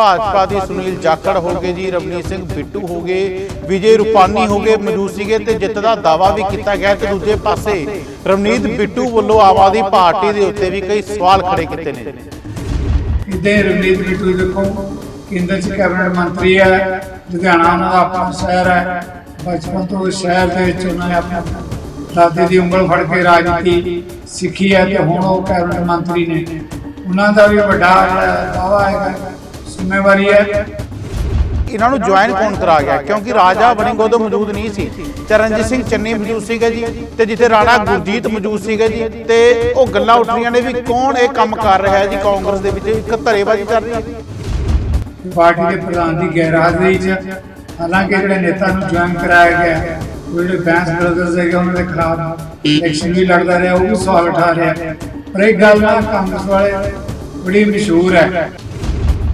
ਭਾਜਪਾ ਦੀ ਸੁਨੀਲ ਜਾਖੜ ਹੋ ਗਏ ਜੀ, ਰਵਨੀਤ ਸਿੰਘ ਬਿੱਟੂ ਹੋ ਵਿਜੇ ਰੂਪਾਨੀ ਹੋ ਮੌਜੂਦ ਸੀਗੇ ਤੇ ਜਿੱਤ ਦਾ ਦਾਵਾ ਵੀ ਕੀਤਾ ਗਿਆ ਤੇ ਦੂਜੇ ਪਾਸੇ ਰਵਨੀਤ ਬਿੱਟੂ ਵੱਲੋਂ ਆਮ ਪਾਰਟੀ ਦੇ ਉੱਤੇ ਵੀ ਕਈ ਸਵਾਲ ਖੜੇ ਕੀਤੇ ਨੇ। ਇਦੇ ਰਵਨੀਤ ਬਿੱਟੂ ਦੇਖੋ, ਕੇਂਦਰ ਚ ਕੈਬਨਿਟ ਮੰਤਰੀ ਹੈ, ਲੁਧਿਆਣਾ ਉਹਨਾਂ ਦਾ ਆਪਣਾ ਸ਼ਹਿਰ ਹੈ, ਬਚਪਨ ਤੋਂ ਸ਼ਹਿਰ ਦੇ ਵਿੱਚ ਉਹਨਾਂ ਨੇ ਆਪਣੇ ਦਾਦੇ ਦੀ ਉਂਗਲ ਫੜ ਕੇ ਰਾਜਨੀਤੀ ਸਿੱਖੀ ਹੈ ਤੇ ਹੁਣ ਉਹ ਕੈਬਨਿਟ ਮੰਤਰੀ ਨੇ। ਉਹਨਾਂ ਦਾ ਵੀ ਵੱਡਾ ਦਾਵਾ ਹੈਗਾ। ਜ਼ਿੰਮੇਵਾਰੀ ਹੈ। ਇਹਨਾਂ ਨੂੰ ਜੁਆਇਨ ਕੌਣ ਕਰਾ ਗਿਆ? ਕਿਉਂਕਿ ਰਾਜਾ ਵੜਿੰਗ ਉਦੋਂ ਮੌਜੂਦ ਨਹੀਂ ਸੀ। ਚਰਨਜੀਤ ਸਿੰਘ ਚੰਨੀ ਮੌਜੂਦ ਸੀਗਾ ਜੀ ਤੇ ਜਿੱਥੇ ਰਾਣਾ ਗੁਰਜੀਤ ਮੌਜੂਦ ਸੀਗਾ ਜੀ ਤੇ ਉਹ ਗੱਲਾਂ ਉੱਠ ਰਹੀਆਂ ਨੇ ਵੀ ਕੌਣ ਇਹ ਕੰਮ ਕਰ ਰਿਹਾ ਹੈ ਜੀ ਕਾਂਗਰਸ ਦੇ ਵਿੱਚ? ਇੱਕ ਧਰੇਬਾਜ਼ੀ ਚੱਲ ਰਹੀ ਹੈ ਪਾਰਟੀ ਦੇ ਪ੍ਰਧਾਨ ਦੀ ਗੈਰਹਾਜ਼ਰੀ 'ਚ ਹਾਲਾਂਕਿ ਜਿਹੜੇ ਨੇਤਾ ਨੂੰ ਜੁਆਇਨ ਕਰਾਇਆ ਗਿਆ ਉਹ ਜਿਹੜੇ ਬੈਂਸ ਬ੍ਰਦਰਸ ਹੈਗੇ ਉਹਨਾਂ ਦੇ ਖਿਲਾਫ ਇਲੈਕਸ਼ਨ ਵੀ ਲੜਦਾ ਰਿਹਾ ਉਹ ਵੀ ਸਵਾਲ ਉਠਾ ਰਿਹਾ। ਪਰ ਇੱਕ ਗੱਲ ਨਾ ਕਾਂਗਰਸ ਵਾਲੇ ਬੜੀ ਮਸ਼ਹੂਰ ਹੈ।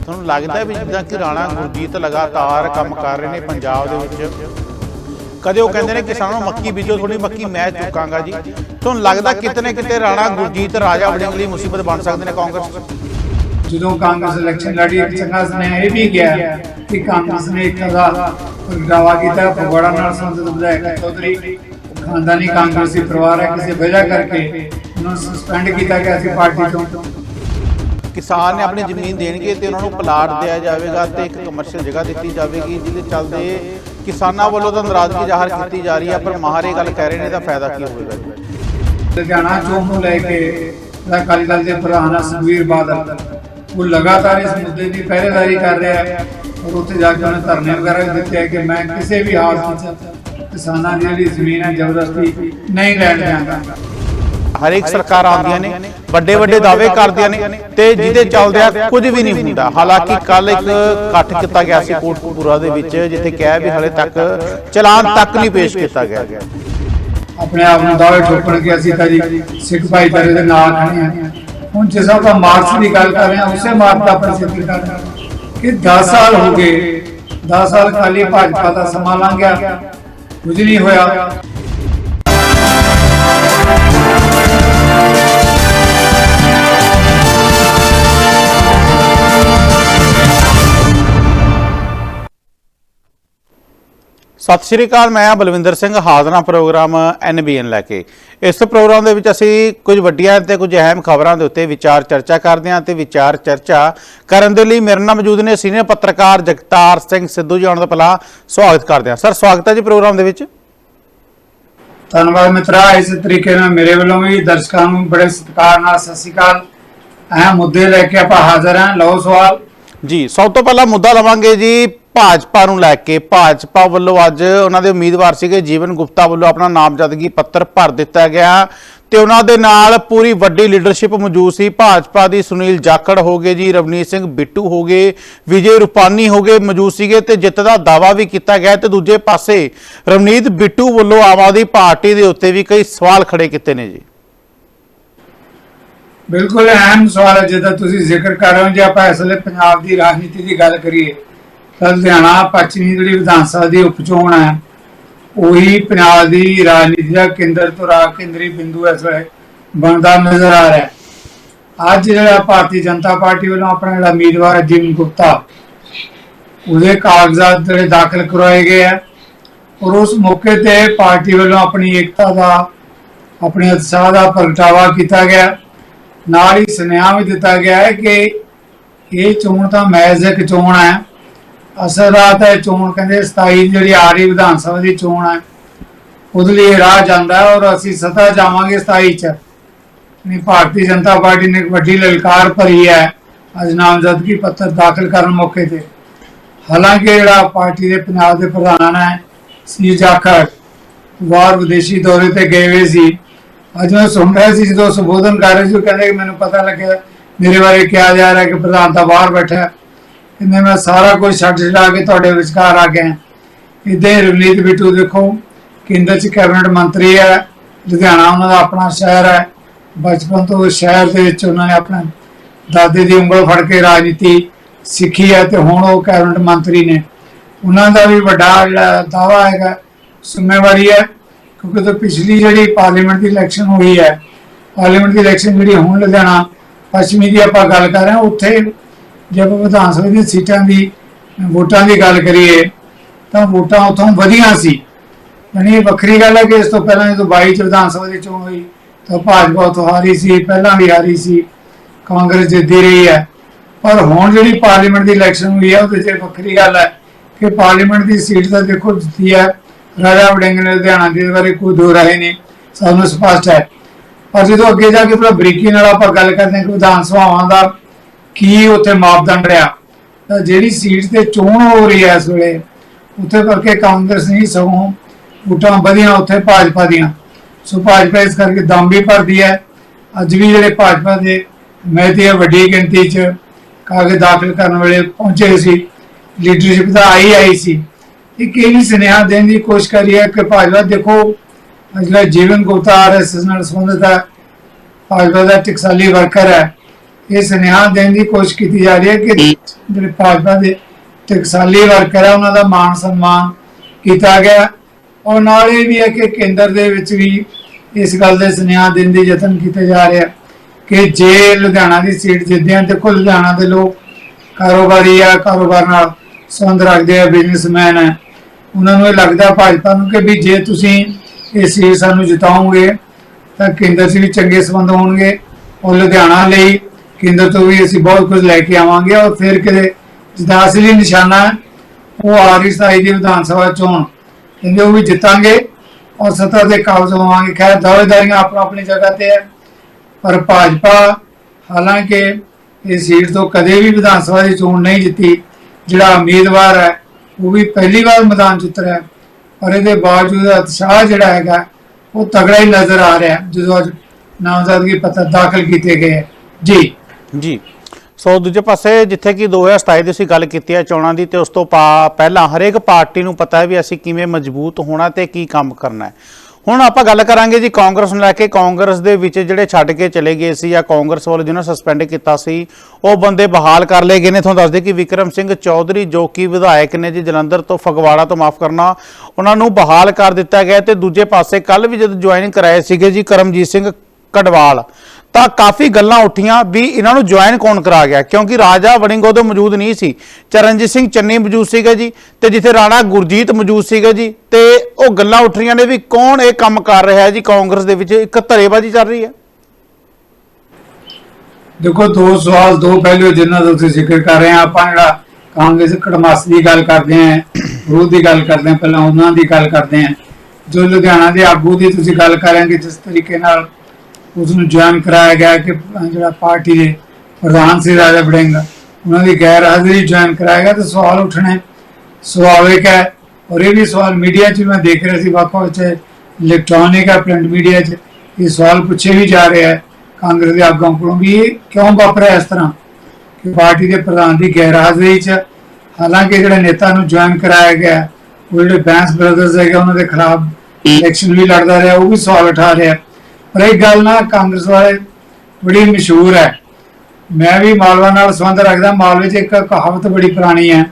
ਤੁਹਾਨੂੰ ਲੱਗਦਾ ਹੈ ਵੀ ਜਿੱਦਾਂ ਕਿ ਰਾਣਾ ਗੁਰਜੀਤ ਲਗਾਤਾਰ ਕੰਮ ਕਰ ਰਹੇ ਨੇ ਪੰਜਾਬ ਦੇ ਵਿੱਚ? ਕਦੇ ਉਹ ਕਹਿੰਦੇ ਨੇ ਕਿਸਾਨਾਂ ਨੂੰ ਮੱਕੀ ਬੀਜੋ ਥੋੜੀ ਮੱਕੀ ਮੈਂ ਚੁੱਕਾਂਗਾ ਜੀ। ਤੁਹਾਨੂੰ ਲੱਗਦਾ ਕਿਤੇ ਨਾ ਕਿਤੇ ਰਾਣਾ ਗੁਰਜੀਤ ਰਾਜਾ ਵੜਿੰਗ ਲਈ ਮੁਸੀਬਤ ਬਣ ਸਕਦੇ ਨੇ ਕਾਂਗਰਸ? 'ਚ? ਜਦੋਂ ਕਾਂਗਰਸ ਇਲੈਕਸ਼ਨ ਲੜੀ ਇੱਕ ਚੰਗਾ ਸੁਨੇਹਾ ਇਹ ਵੀ ਗਿਆ ਕਿ ਕਾਂਗਰਸ ਨੇ ਇੱਕ ਦਾ ਪ੍ਰਗਟਾਵਾ ਕੀਤਾ, ਫਗਵਾੜਾ ਨਾਲ ਸੰਬੰਧਿਤ ਵਿਧਾਇਕ ਚੌਧਰੀ। ਖਾਨਦਾਨੀ ਕਾਂਗਰਸੀ ਪਰਿਵਾਰ ਹੈ, ਕਿਸੇ ਵਜ੍ਹਾ ਕਰਕੇ ਉਹਨਾਂ ਨੂੰ ਸਸਪੈਂਡ ਕੀਤਾ ਗਿਆ ਸੀ ਪਾਰਟੀ ਤੋਂ। ਕਿਸਾਨ ਨੇ ਆਪਣੀ ਜ਼ਮੀਨ ਦੇਣਗੇ ਤੇ ਉਹਨਾਂ ਨੂੰ ਪਲਾਟ ਦਿਆ ਜਾਵੇਗਾ ਤੇ ਇੱਕ ਕਮਰਸ਼ੀਅਲ ਜਗ੍ਹਾ ਦਿੱਤੀ ਜਾਵੇਗੀ ਜਿਹਦੇ ਚੱਲਦੇ ਕਿਸਾਨਾਂ ਵੱਲੋਂ ਤਾਂ ਨਾਰਾਜ਼ਗੀ ਜ਼ਾਹਰ ਕੀਤੀ ਜਾ ਰਹੀ ਹੈ ਪਰ ਮਾਹਰੇ ਗੱਲ ਕਹਿ ਰਹੇ ਨੇ ਤਾਂ ਫਾਇਦਾ ਕੀ ਹੋਵੇਗਾ ਜੀ? ਲੁਧਿਆਣਾ ਚੋਣ ਨੂੰ ਲੈ ਕੇ ਅਕਾਲੀ ਦਲ ਦੇ ਪ੍ਰਧਾਨ ਆ ਸੁਖਬੀਰ ਬਾਦਲ। ਉਹ ਲਗਾਤਾਰ ਇਸ ਮੁੱਦੇ ਦੀ ਪਹਿਰੇਦਾਰੀ ਕਰ ਰਿਹਾ ਹੈ ਔਰ ਉੱਥੇ ਜਾ ਕੇ ਉਹਨੇ ਧਰਨੇ ਵਗੈਰਾ ਵੀ ਦਿੱਤੇ ਹੈ ਕਿ ਮੈਂ ਕਿਸੇ ਵੀ ਹਾਲਤ ਵਿੱਚ ਕਿਸਾਨਾਂ ਦੀ ਜਿਹੜੀ ਜ਼ਮੀਨ ਹੈ ਜ਼ਬਰਦਸਤੀ ਨਹੀਂ ਲੈਣ ਦਿਆਂਗਾ ਹਰੇਕ ਸਰਕਾਰ ਆਉਂਦੀਆਂ ਨੇ ਵੱਡੇ ਵੱਡੇ ਦਾਅਵੇ ਕਰਦੀਆਂ ਨੇ ਤੇ ਜਿਹਦੇ ਚੱਲਦਿਆਂ ਕੁਝ ਵੀ ਨਹੀਂ ਹੁੰਦਾ। ਹਾਲਾਂਕਿ ਕੱਲ ਇੱਕ ਇਕੱਠ ਕੀਤਾ ਗਿਆ ਸੀ ਕੋਟਕਪੂਰਾ ਦੇ ਵਿੱਚ ਜਿੱਥੇ ਕਿਹਾ ਵੀ ਹਲੇ ਤੱਕ ਚਲਾਨ ਤੱਕ ਨਹੀਂ ਪੇਸ਼ ਕੀਤਾ ਗਿਆ। ਆਪਣੇ ਆਪ ਨੂੰ ਦਾਅਵੇ ਠੋਕਣ ਕਿ ਅਸੀਂ ਤਾਂ ਜੀ ਸਿੱਖ ਭਾਈਚਾਰੇ ਦੇ ਨਾਲ ਖੜੇ ਹਾਂ। ਹੁਣ ਜਿਸ ਆਪਾਂ ਮਾਰਚ ਦੀ ਗੱਲ ਕਰ ਰਹੇ ਹਾਂ ਉਸੇ ਮਾਰਚ ਦਾ ਜ਼ਿਕਰ ਕਰ ਕਿ 10 ਸਾਲ ਹੋ ਗਏ 10 ਸਾਲ ਖਾਲੀ ਭਾਜਪਾ ਦਾ ਸਮਾਂ ਲੰਘ ਗਿਆ ਕੁਝ ਨਹੀਂ ਹੋਇਆ। ਸਤਿ ਸ਼੍ਰੀ ਅਕਾਲ ਮੈਂ ਹਾਂ ਬਲਵਿੰਦਰ ਸਿੰਘ ਹਾਜ਼ਰਾਂ ਪ੍ਰੋਗਰਾਮ ਐਨਬੀਐਨ ਲੈ ਕੇ। ਇਸ ਪ੍ਰੋਗਰਾਮ ਦੇ ਵਿੱਚ ਅਸੀਂ ਕੁਝ ਵੱਡੀਆਂ ਤੇ ਕੁਝ ਅਹਿਮ ਖਬਰਾਂ ਦੇ ਉੱਤੇ ਵਿਚਾਰ ਚਰਚਾ ਕਰਦੇ ਹਾਂ ਤੇ ਵਿਚਾਰ ਚਰਚਾ ਕਰਨ ਦੇ ਲਈ ਮੇਰੇ ਨਾਲ ਮੌਜੂਦ ਨੇ ਸੀਨੀਅਰ ਪੱਤਰਕਾਰ ਜਗਤਾਰ ਸਿੰਘ ਸਿੱਧੂ ਜੀ ਆਉਣ ਤੋਂ ਪਹਿਲਾਂ ਸਵਾਗਤ ਕਰਦੇ ਹਾਂ। ਸਰ ਸਵਾਗਤ ਹੈ ਜੀ ਪ੍ਰੋਗਰਾਮ ਦੇ ਵਿੱਚ। ਧੰਨਵਾਦ ਮਿੱਤਰਾ ਇਸ ਤਰੀਕੇ ਨਾਲ ਮੇਰੇ ਵੱਲੋਂ ਵੀ ਦਰਸ਼ਕਾਂ ਨੂੰ ਬੜੇ ਸਤਿਕਾਰ ਨਾਲ ਸਤਿ ਸ਼੍ਰੀ ਅਕਾਲ। ਅਹਿਮ ਮੁੱਦੇ ਲੈ ਕੇ ਆਪਾਂ ਹਾਜ਼ਰ ਹਾਂ। ਲਓ ਸਵਾਲ। ਜੀ ਸਭ ਤੋਂ ਪਹਿਲਾਂ ਮੁੱਦਾ ਲਵਾਂਗੇ ਜੀ ਭਾਜਪਾ ਨੂੰ ਲੈ ਕੇ, ਭਾਜਪਾ ਵੱਲੋਂ ਅੱਜ ਉਹਨਾਂ ਦੇ ਉਮੀਦਵਾਰ ਸੀਗੇ ਜੀਵਨ ਗੁਪਤਾ ਵੱਲੋਂ ਆਪਣਾ ਨਾਮਜ਼ਦਗੀ ਪੱਤਰ ਭਰ ਦਿੱਤਾ ਗਿਆ। ਤੇ ਉਹਨਾਂ ਦੇ ਨਾਲ ਪੂਰੀ ਵੱਡੀ ਲੀਡਰਸ਼ਿਪ ਮੌਜੂਦ ਸੀ। ਭਾਜਪਾ ਦੀ ਸੁਨੀਲ ਜਾਖੜ ਹੋ ਗਏ ਜੀ, ਰਵਨੀਤ ਸਿੰਘ ਬਿੱਟੂ ਹੋ ਗਏ, ਵਿਜੇ ਰੂਪਾਨੀ ਹੋ ਗਏ ਮੌਜੂਦ ਸੀਗੇ ਤੇ ਜਿੱਤ ਦਾ ਦਾਵਾ ਵੀ ਕੀਤਾ ਗਿਆ। ਤੇ ਦੂਜੇ ਪਾਸੇ ਰਵਨੀਤ ਬਿੱਟੂ ਵੱਲੋਂ ਆਮ ਆਦਮੀ ਪਾਰਟੀ ਦੇ ਉੱਤੇ ਵੀ ਕਈ ਸਵਾਲ ਖੜੇ ਕੀਤੇ ਨੇ ਜੀ। ਬਿਲਕੁਲ ਅਹਿਮ ਸਵਾਲ ਹੈ। ਜਿਹਦਾ ਤੁਸੀਂ ਜ਼ਿਕਰ ਕਰ ਰਹੇ ਹੋ, ਜੇ ਆਪਾਂ ਇਸ ਵੇਲੇ ਪੰਜਾਬ ਦੀ ਰਾਜਨੀਤੀ ਦੀ ਗੱਲ ਕਰੀਏ ਲੁਧਿਆਣਾ ਪੱਛਮੀ ਜਿਹੜੀ ਵਿਧਾਨ ਸਭਾ ਦੀ ਉਪਚੋਣ ਹੈ, ਉਹੀ ਪੰਜਾਬ ਦੀ ਰਾਜਨੀਤੀ ਦਾ ਕੇਂਦਰ ਤੋਂ ਰਾ ਕੇਂਦਰੀ ਬਿੰਦੂ ਇਸ ਵੇਲੇ ਬਣਦਾ ਨਜ਼ਰ ਆ ਰਿਹਾ ਅੱਜ ਜਿਹੜਾ ਭਾਰਤੀ ਜਨਤਾ ਪਾਰਟੀ ਵੱਲੋਂ ਆਪਣਾ ਜਿਹੜਾ ਉਮੀਦਵਾਰ ਹੈ, ਜਿਮ ਗੁਪਤਾ, ਉਹਦੇ ਕਾਗਜ਼ਾਤ ਜਿਹੜੇ ਦਾਖਲ ਕਰਵਾਏ ਗਏ ਆ ਔਰ ਉਸ ਮੌਕੇ ਤੇ ਪਾਰਟੀ ਵੱਲੋਂ ਆਪਣੀ ਏਕਤਾ ਦਾ, ਆਪਣੇ ਉਤਸ਼ਾਹ ਦਾ ਪ੍ਰਗਟਾਵਾ ਕੀਤਾ ਗਿਆ ਨਾਲ ਹੀ ਸੁਨੇਹਾ ਵੀ ਦਿੱਤਾ ਗਿਆ ਹੈ ਕਿ ਇਹ ਚੋਣ ਤਾਂ ਮੈਜ਼ ਇੱਕ ਚੋਣ ਹੈ। ਅਸਲ ਰਾਤ ਹੈ, ਚੋਣ ਕਹਿੰਦੇ 27 ਜਿਹੜੀ ਆ ਰਹੀ ਵਿਧਾਨ ਸਭਾ ਦੀ ਚੋਣ ਹੈ, ਉਹਦੇ ਲਈ ਇਹ ਰਾਹ ਜਾਂਦਾ ਔਰ ਅਸੀਂ ਸਤਾ ਜਾਵਾਂਗੇ 27 ਚ। ਨਹੀਂ, ਭਾਰਤੀ ਜਨਤਾ ਪਾਰਟੀ ਨੇ ਵੱਡੀ ਲਲਕਾਰ ਭਰੀ ਹੈ, ਅੱਜ ਨਾਮਜ਼ਦਗੀ ਪੱਤਰ ਦਾਖਲ ਕਰਨ ਮੌਕੇ ਤੇ। ਹਾਲਾਂਕਿ ਜਿਹੜਾ ਪਾਰਟੀ ਦੇ ਪੰਜਾਬ ਦੇ ਪ੍ਰਧਾਨ ਹੈ, ਸੀ ਜਾਖੜ ਬਾਹਰ ਵਿਦੇਸ਼ੀ ਦੌਰੇ ਤੇ ਗਏ ਹੋਏ ਸੀ। ਅੱਜ ਮੈਂ ਸੁਣ ਰਿਹਾ ਸੀ ਜਦੋਂ ਸੰਬੋਧਨ ਕਰ ਰਹੇ ਸੀ, ਉਹ ਕਹਿੰਦੇ ਕਿ ਮੈਨੂੰ ਪਤਾ ਲੱਗਿਆ, ਮੇਰੇ ਬਾਰੇ ਕਿਹਾ ਜਾ ਰਿਹਾ ਕਿ ਪ੍ਰਧਾਨ ਤਾਂ ਬਾਹਰ ਬੈਠਾ ਹੈ ਕਹਿੰਦੇ ਮੈਂ ਸਾਰਾ ਕੁਝ ਛੱਡ ਛਡਾ ਕੇ ਤੁਹਾਡੇ ਵਿਚਕਾਰ ਆ ਗਿਆ। ਇਦੇ ਰਵਨੀਤ ਬਿੱਟੂ ਦੇਖੋ, ਕੇਂਦਰ ਚ ਕੈਬਨਿਟ ਮੰਤਰੀ ਹੈ, ਲੁਧਿਆਣਾ ਉਹਨਾਂ ਦਾ ਆਪਣਾ ਸ਼ਹਿਰ ਹੈ। ਬਚਪਨ ਤੋਂ ਸ਼ਹਿਰ ਦੇ ਵਿੱਚ ਉਹਨਾਂ ਨੇ ਆਪਣਾ ਦਾਦੇ ਦੀ ਉਂਗਲ ਫੜ ਕੇ ਰਾਜਨੀਤੀ ਸਿੱਖੀ ਹੈ ਤੇ ਹੁਣ ਉਹ ਕੈਬਨਿਟ ਮੰਤਰੀ ਨੇ। ਉਹਨਾਂ ਦਾ ਵੀ ਵੱਡਾ ਜਿਹੜਾ ਦਾਵਾ ਹੈਗਾ, ਜ਼ਿੰਮੇਵਾਰੀ ਹੈ, ਕਿਉਂਕਿ ਤਾਂ ਪਿਛਲੀ ਜਿਹੜੀ ਪਾਰਲੀਮੈਂਟ ਦੀ ਇਲੈਕਸ਼ਨ ਹੋਈ ਹੈ, ਪਾਰਲੀਮੈਂਟ ਦੀ ਇਲੈਕਸ਼ਨ ਜਿਹੜੀ ਹੁਣ ਲੁਧਿਆਣਾ, ਪੱਛਮੀ ਦੀ ਆਪਾਂ ਗੱਲ ਕਰ ਰਹੇ ਹਾਂ, ਉੱਥੇ ਜੇ ਆਪਾਂ ਵਿਧਾਨ ਸਭਾ ਦੀਆਂ ਸੀਟਾਂ ਦੀ, ਵੋਟਾਂ ਦੀ ਗੱਲ ਕਰੀਏ, ਤਾਂ ਵੋਟਾਂ ਉਥੋਂ ਵਧੀਆਂ ਸੀ। ਯਾਨੀ ਇਹ ਵੱਖਰੀ ਗੱਲ ਹੈ ਕਿ ਇਸ ਤੋਂ ਪਹਿਲਾਂ ਜਦੋਂ 22 ਚ ਵਿਧਾਨ ਸਭਾ ਦੀ ਚੋਣ ਹੋਈ, ਤਾਂ ਭਾਜਪਾ ਉਥੋਂ ਹਾਰੀ ਸੀ, ਪਹਿਲਾਂ ਵੀ ਹਾਰੀ ਸੀ, ਕਾਂਗਰਸ ਜਿੱਤਦੀ ਰਹੀ ਹੈ। ਪਰ ਹੁਣ ਜਿਹੜੀ ਪਾਰਲੀਮੈਂਟ ਦੀ ਇਲੈਕਸ਼ਨ ਹੋਈ ਹੈ, ਉਹਦੇ 'ਚ ਵੱਖਰੀ ਗੱਲ ਹੈ ਕਿ ਪਾਰਲੀਮੈਂਟ ਦੀ ਸੀਟ ਤਾਂ ਦੇਖੋ ਜਿੱਤੀ ਹੈ, ਰਾਜਾ ਵੜਿੰਗ ਨੇ ਲੁਧਿਆਣਾ ਦੇ ਬਾਰੇ ਕੋਈ ਦੋ ਰਾਏ ਨਹੀਂ ਸਾਨੂੰ ਸਪਸ਼ਟ ਹੈ। ਪਰ ਜਦੋਂ ਅੱਗੇ ਜਾ ਕੇ ਪੂਰਾ ਬਰੀਕੀ ਨਾਲ ਆਪਾਂ ਗੱਲ ਕਰਦੇ ਹਾਂ ਕਿ ਵਿਧਾਨ ਸਭਾਵਾਂ ਦਾ ਕੀ ਉੱਥੇ ਮਾਪਦੰਡ ਰਿਹਾ? ਤਾਂ ਜਿਹੜੀ ਸੀਟ ਤੇ ਚੋਣ ਹੋ ਰਹੀ ਹੈ ਇਸ ਵੇਲੇ, ਉੱਥੇ ਕਰਕੇ ਕਾਂਗਰਸ ਨਹੀਂ, ਸਗੋਂ ਵੋਟਾਂ ਵਧੀਆਂ ਉੱਥੇ ਭਾਜਪਾ ਦੀਆਂ। ਸੋ ਭਾਜਪਾ ਇਸ ਕਰਕੇ ਦਮ ਵੀ ਭਰਦੀ ਹੈ। ਅੱਜ ਵੀ ਜਿਹੜੇ ਭਾਜਪਾ ਦੇ ਮਹਿਤੀ ਵੱਡੀ ਗਿਣਤੀ 'ਚ ਕਾਗਜ਼ ਦਾਖਲ ਕਰਨ ਵੇਲੇ ਪਹੁੰਚੇ ਸੀ। ਲੀਡਰਸ਼ਿਪ ਦਾ ਆਈ ਆਈ ਸੀ। ਇੱਕ ਇਹ ਵੀ ਸੁਨੇਹਾ ਦੇਣ ਦੀ ਕੋਸ਼ਿਸ਼ ਕਰੀ ਹੈ ਕਿ ਭਾਜਪਾ ਦੇਖੋ ਜਿਹੜਾ ਜੀਵਨ ਗੁਪਤਾ ਆਰਐਸਐਸ ਨਾਲ ਸੰਬੰਧਿਤ ਹੈ, ਭਾਜਪਾ ਦਾ ਟਕਸਾਲੀ ਵਰਕਰ ਹੈ। ਇਹ ਸੁਨੇਹਾ ਦੇਣ ਦੀ ਕੋਸ਼ਿਸ਼ ਕੀਤੀ ਜਾ ਰਹੀ ਹੈ ਕਿ ਜਿਹੜੇ ਭਾਜਪਾ ਦੇ ਟਕਸਾਲੀ ਵਰਕਰ ਹੈ ਉਹਨਾਂ ਦਾ ਮਾਣ ਸਨਮਾਨ ਕੀਤਾ ਗਿਆ। ਔਰ ਨਾਲ ਇਹ ਵੀ ਹੈ ਕਿ ਕੇਂਦਰ ਦੇ ਵਿੱਚ ਵੀ ਇਸ ਗੱਲ ਦੇ ਸੁਨੇਹਾ ਦੇਣ ਦੇ ਯਤਨ ਕੀਤੇ ਜਾ ਰਹੇ ਆ ਕਿ ਜੇ ਲੁਧਿਆਣਾ ਦੀ ਸੀਟ ਜਿੱਤਦੇ ਆ ਦੇਖੋ ਲੁਧਿਆਣਾ ਦੇ ਲੋਕ ਕਾਰੋਬਾਰੀ ਆ ਕਾਰੋਬਾਰ ਨਾਲ ਸੰਬੰਧ ਰੱਖਦੇ ਆ ਬਿਜ਼ਨਸਮੈਨ ਹੈ ਉਹਨਾਂ ਨੂੰ ਇਹ ਲੱਗਦਾ ਭਾਜਪਾ ਨੂੰ ਕਿ ਵੀ ਜੇ ਤੁਸੀਂ ਇਹ ਸੀਟ ਸਾਨੂੰ ਜਿਤਾਓਗੇ ਤਾਂ ਕੇਂਦਰ 'ਚ ਵੀ ਚੰਗੇ ਸੰਬੰਧ ਹੋਣਗੇ। ਔਰ ਲੁਧਿਆਣਾ ਲਈ ਕੇਂਦਰ ਤੋਂ ਵੀ ਅਸੀਂ ਬਹੁਤ ਕੁਝ ਲੈ ਕੇ ਆਵਾਂਗੇ ਔਰ ਫਿਰ ਕਿਤੇ ਜਿੱਦਾਂ ਅਸਲੀ ਨਿਸ਼ਾਨਾ ਉਹ ਆ ਰਹੀ ਸਤਾਈ ਦੀ ਵਿਧਾਨ ਸਭਾ ਚੋਣ ਕਹਿੰਦੇ ਉਹ ਵੀ ਜਿੱਤਾਂਗੇ ਔਰ ਸੱਤਾ ਤੇ ਕਾਬਜ਼ ਹੋਵਾਂਗੇ। ਖੈਰ, ਦਾਅਵੇਦਾਰੀਆਂ ਆਪਣਾ ਆਪਣੀ ਜਗ੍ਹਾ ਤੇ ਹੈ, ਪਰ ਭਾਜਪਾ ਹਾਲਾਂਕਿ ਇਸ ਸੀਟ ਤੋਂ ਕਦੇ ਵੀ ਵਿਧਾਨ ਸਭਾ ਦੀ ਚੋਣ ਨਹੀਂ ਜਿੱਤੀ। ਜਿਹੜਾ ਉਮੀਦਵਾਰ ਹੈ, ਉਹ ਵੀ ਪਹਿਲੀ ਵਾਰ ਮੈਦਾਨ 'ਚ ਉਤਰਿਆ। ਪਰ ਇਹਦੇ ਬਾਵਜੂਦ ਉਤਸ਼ਾਹ ਜਿਹੜਾ ਹੈਗਾ, ਉਹ ਤਗੜਾ ਹੀ ਨਜ਼ਰ ਆ ਰਿਹਾ, ਜਦੋਂ ਅੱਜ ਨਾਮਜ਼ਦਗੀ ਪੱਤਰ ਦਾਖਲ ਕੀਤੇ ਗਏ। ਹੈ। ਜੀ। ਜੀ। ਸੋ ਦੂਜੇ ਪਾਸੇ ਜਿੱਥੇ ਕਿ 2027 ਦੀ ਅਸੀਂ ਗੱਲ ਕੀਤੀ ਹੈ ਚੋਣਾਂ ਦੀ, ਤੇ ਉਸ ਤੋਂ ਪਾ- ਪਹਿਲਾਂ ਹਰੇਕ ਪਾਰਟੀ ਨੂੰ ਪਤਾ ਹੈ ਵੀ ਅਸੀਂ ਕਿਵੇਂ ਮਜ਼ਬੂਤ ਹੋਣਾ ਤੇ ਕੀ ਕੰਮ ਕਰਨਾ ਹੈ। ਹੁਣ ਆਪਾਂ ਗੱਲ ਕਰਾਂਗੇ ਜੀ ਕਾਂਗਰਸ ਨੂੰ ਲੈ ਕੇ। ਕਾਂਗਰਸ ਦੇ ਵਿੱਚ ਜਿਹੜੇ ਛੱਡ ਕੇ ਚਲੇ ਗਏ ਸੀ ਜਾਂ ਕਾਂਗਰਸ ਵੱਲੋਂ ਜਿਹਨਾਂ ਸਸਪੈਂਡ ਕੀਤਾ ਸੀ, ਉਹ ਬੰਦੇ ਬਹਾਲ ਕਰ ਲਏ ਗਏ ਨੇ। ਤੁਹਾਨੂੰ ਦੱਸਦੇ ਕਿ ਵਿਕਰਮ ਸਿੰਘ ਚੌਧਰੀ ਜੋ ਕਿ ਵਿਧਾਇਕ ਨੇ ਜੀ, ਜਲੰਧਰ ਤੋਂ ਫਗਵਾੜਾ ਤੋਂ ਮਾਫ ਕਰਨਾ, ਉਹਨਾਂ ਨੂੰ ਬਹਾਲ ਕਰ ਦਿੱਤਾ ਗਿਆ। ਤੇ ਦੂਜੇ ਪਾਸੇ ਕੱਲ ਵੀ ਜਦ ਜੁਆਇਨ ਕਰਾਏ ਸੀਗੇ ਜੀ ਕਰਮਜੀਤ ਸਿੰਘ ਕਡਵਾਲ ਤਾਂ ਕਾਫੀ ਗੱਲਾਂ ਉੱਠੀਆਂ ਵੀ ਇਹਨਾਂ ਨੂੰ ਜੁਆਇਨ ਕੌਣ ਕਰਾ ਗਿਆ, ਕਿਉਂਕਿ ਰਾਜਾ ਵੜਿੰਗ ਉਦੋਂ ਮੌਜੂਦ ਨਹੀਂ ਸੀ। ਚਰਨਜੀਤ ਸਿੰਘ ਚੰਨੀ ਮੌਜੂਦ ਸੀਗਾ ਜੀ ਤੇ ਜਿੱਥੇ ਰਾਣਾ ਗੁਰਜੀਤ ਮੌਜੂਦ ਸੀਗਾ ਜੀ ਤੇ ਉਹ ਗੱਲਾਂ ਉੱਠ ਰਹੀਆਂ ਨੇ ਵੀ ਕੌਣ ਇਹ ਕੰਮ ਕਰ ਰਿਹਾ ਹੈ ਜੀ, ਕਾਂਗਰਸ ਦੇ ਵਿੱਚ ਇੱਕ ਧਰੇਬਾਜ਼ੀ ਚੱਲ ਰਹੀ ਹੈ। ਦੇਖੋ, ਦੋ ਸਵਾਲ ਦੋ ਪਹਿਲੂ ਜਿਨ੍ਹਾਂ ਦਾ ਤੁਸੀਂ ਜ਼ਿਕਰ ਕਰ ਰਹੇ ਆ। ਆਪਾਂ ਜਿਹੜਾ ਕਾਂਗਰਸ ਕੜਮਾਸ ਦੀ ਗੱਲ ਕਰਦੇ ਆ, ਵਿਰੋਧ ਦੀ ਗੱਲ ਕਰਦੇ ਆਂ, ਪਹਿਲਾਂ ਉਹਨਾਂ ਦੀ ਗੱਲ ਕਰਦੇ ਆਂ। ਜੋ ਲੁਧਿਆਣਾ ਦੇ ਆਗੂ ਦੀ ਤੁਸੀਂ ਗੱਲ ਕਰਾਂਗੇ ਜਿਸ ਤਰੀਕੇ ਨਾਲ ਉਸ ਨੂੰ ਜੁਆਇਨ ਕਰਾਇਆ ਗਿਆ ਕਿ ਜਿਹੜਾ ਪਾਰਟੀ ਦੇ ਪ੍ਰਧਾਨ ਸੀ ਰਾਜਾ ਵੜਿੰਗ ਉਹਨਾਂ ਦੀ ਗੈਰ ਹਾਜ਼ਰੀ ਜੁਆਇਨ ਕਰਾਇਆ ਗਿਆ ਤਾਂ ਸਵਾਲ ਉੱਠਣੇ। ਸੁਭਾਵਿਕ ਹੈ ਔਰ ਇਹ ਵੀ ਸਵਾਲ ਮੀਡੀਆ 'ਚ ਮੈਂ ਦੇਖ ਰਿਹਾ ਸੀ ਵੱਖ-ਵੱਖ ਚ ਇਲੈਕਟ੍ਰੋਨਿਕ ਹੈ ਪ੍ਰਿੰਟ ਮੀਡੀਆ 'ਚ। ਇਹ ਸਵਾਲ ਪੁੱਛੇ ਵੀ ਜਾ ਰਿਹਾ ਹੈ ਕਾਂਗਰਸ ਦੇ ਆਗੂਆਂ ਕੋਲੋਂ ਵੀ ਇਹ ਕਿਉਂ ਵਾਪਰਿਆ ਇਸ ਤਰ੍ਹਾਂ ਕਿ ਪਾਰਟੀ ਦੇ ਪ੍ਰਧਾਨ ਦੀ ਗੈਰ ਹਾਜ਼ਰੀ 'ਚ ਹਾਲਾਂਕਿ ਜਿਹੜੇ ਨੇਤਾ ਨੂੰ ਜੁਆਇਨ ਕਰਾਇਆ ਗਿਆ ਉਹ ਜਿਹੜੇ ਬੈਂਸ ਬ੍ਰਦਰਸ ਹੈਗੇ ਉਹਨਾਂ ਦੇ ਖਿਲਾਫ ਇਲੈਕਸ਼ਨ ਵੀ ਲੜਦਾ ਰਿਹਾ ਉਹ ਵੀ ਸਵਾਲ ਉਠਾ ਰਿਹਾ। ਪਰ ਇਹ ਗੱਲ ਨਾ ਕਾਂਗਰਸ ਵਾਲੇ ਬੜੀ ਮਸ਼ਹੂਰ ਹੈ। ਮੈਂ ਵੀ ਮਾਲਵਾ ਨਾਲ ਸੰਬੰਧ ਰੱਖਦਾ ਮਾਲਵੇ 'ਚ ਇੱਕ ਕਹਾਵਤ ਬੜੀ ਪੁਰਾਣੀ ਹੈ।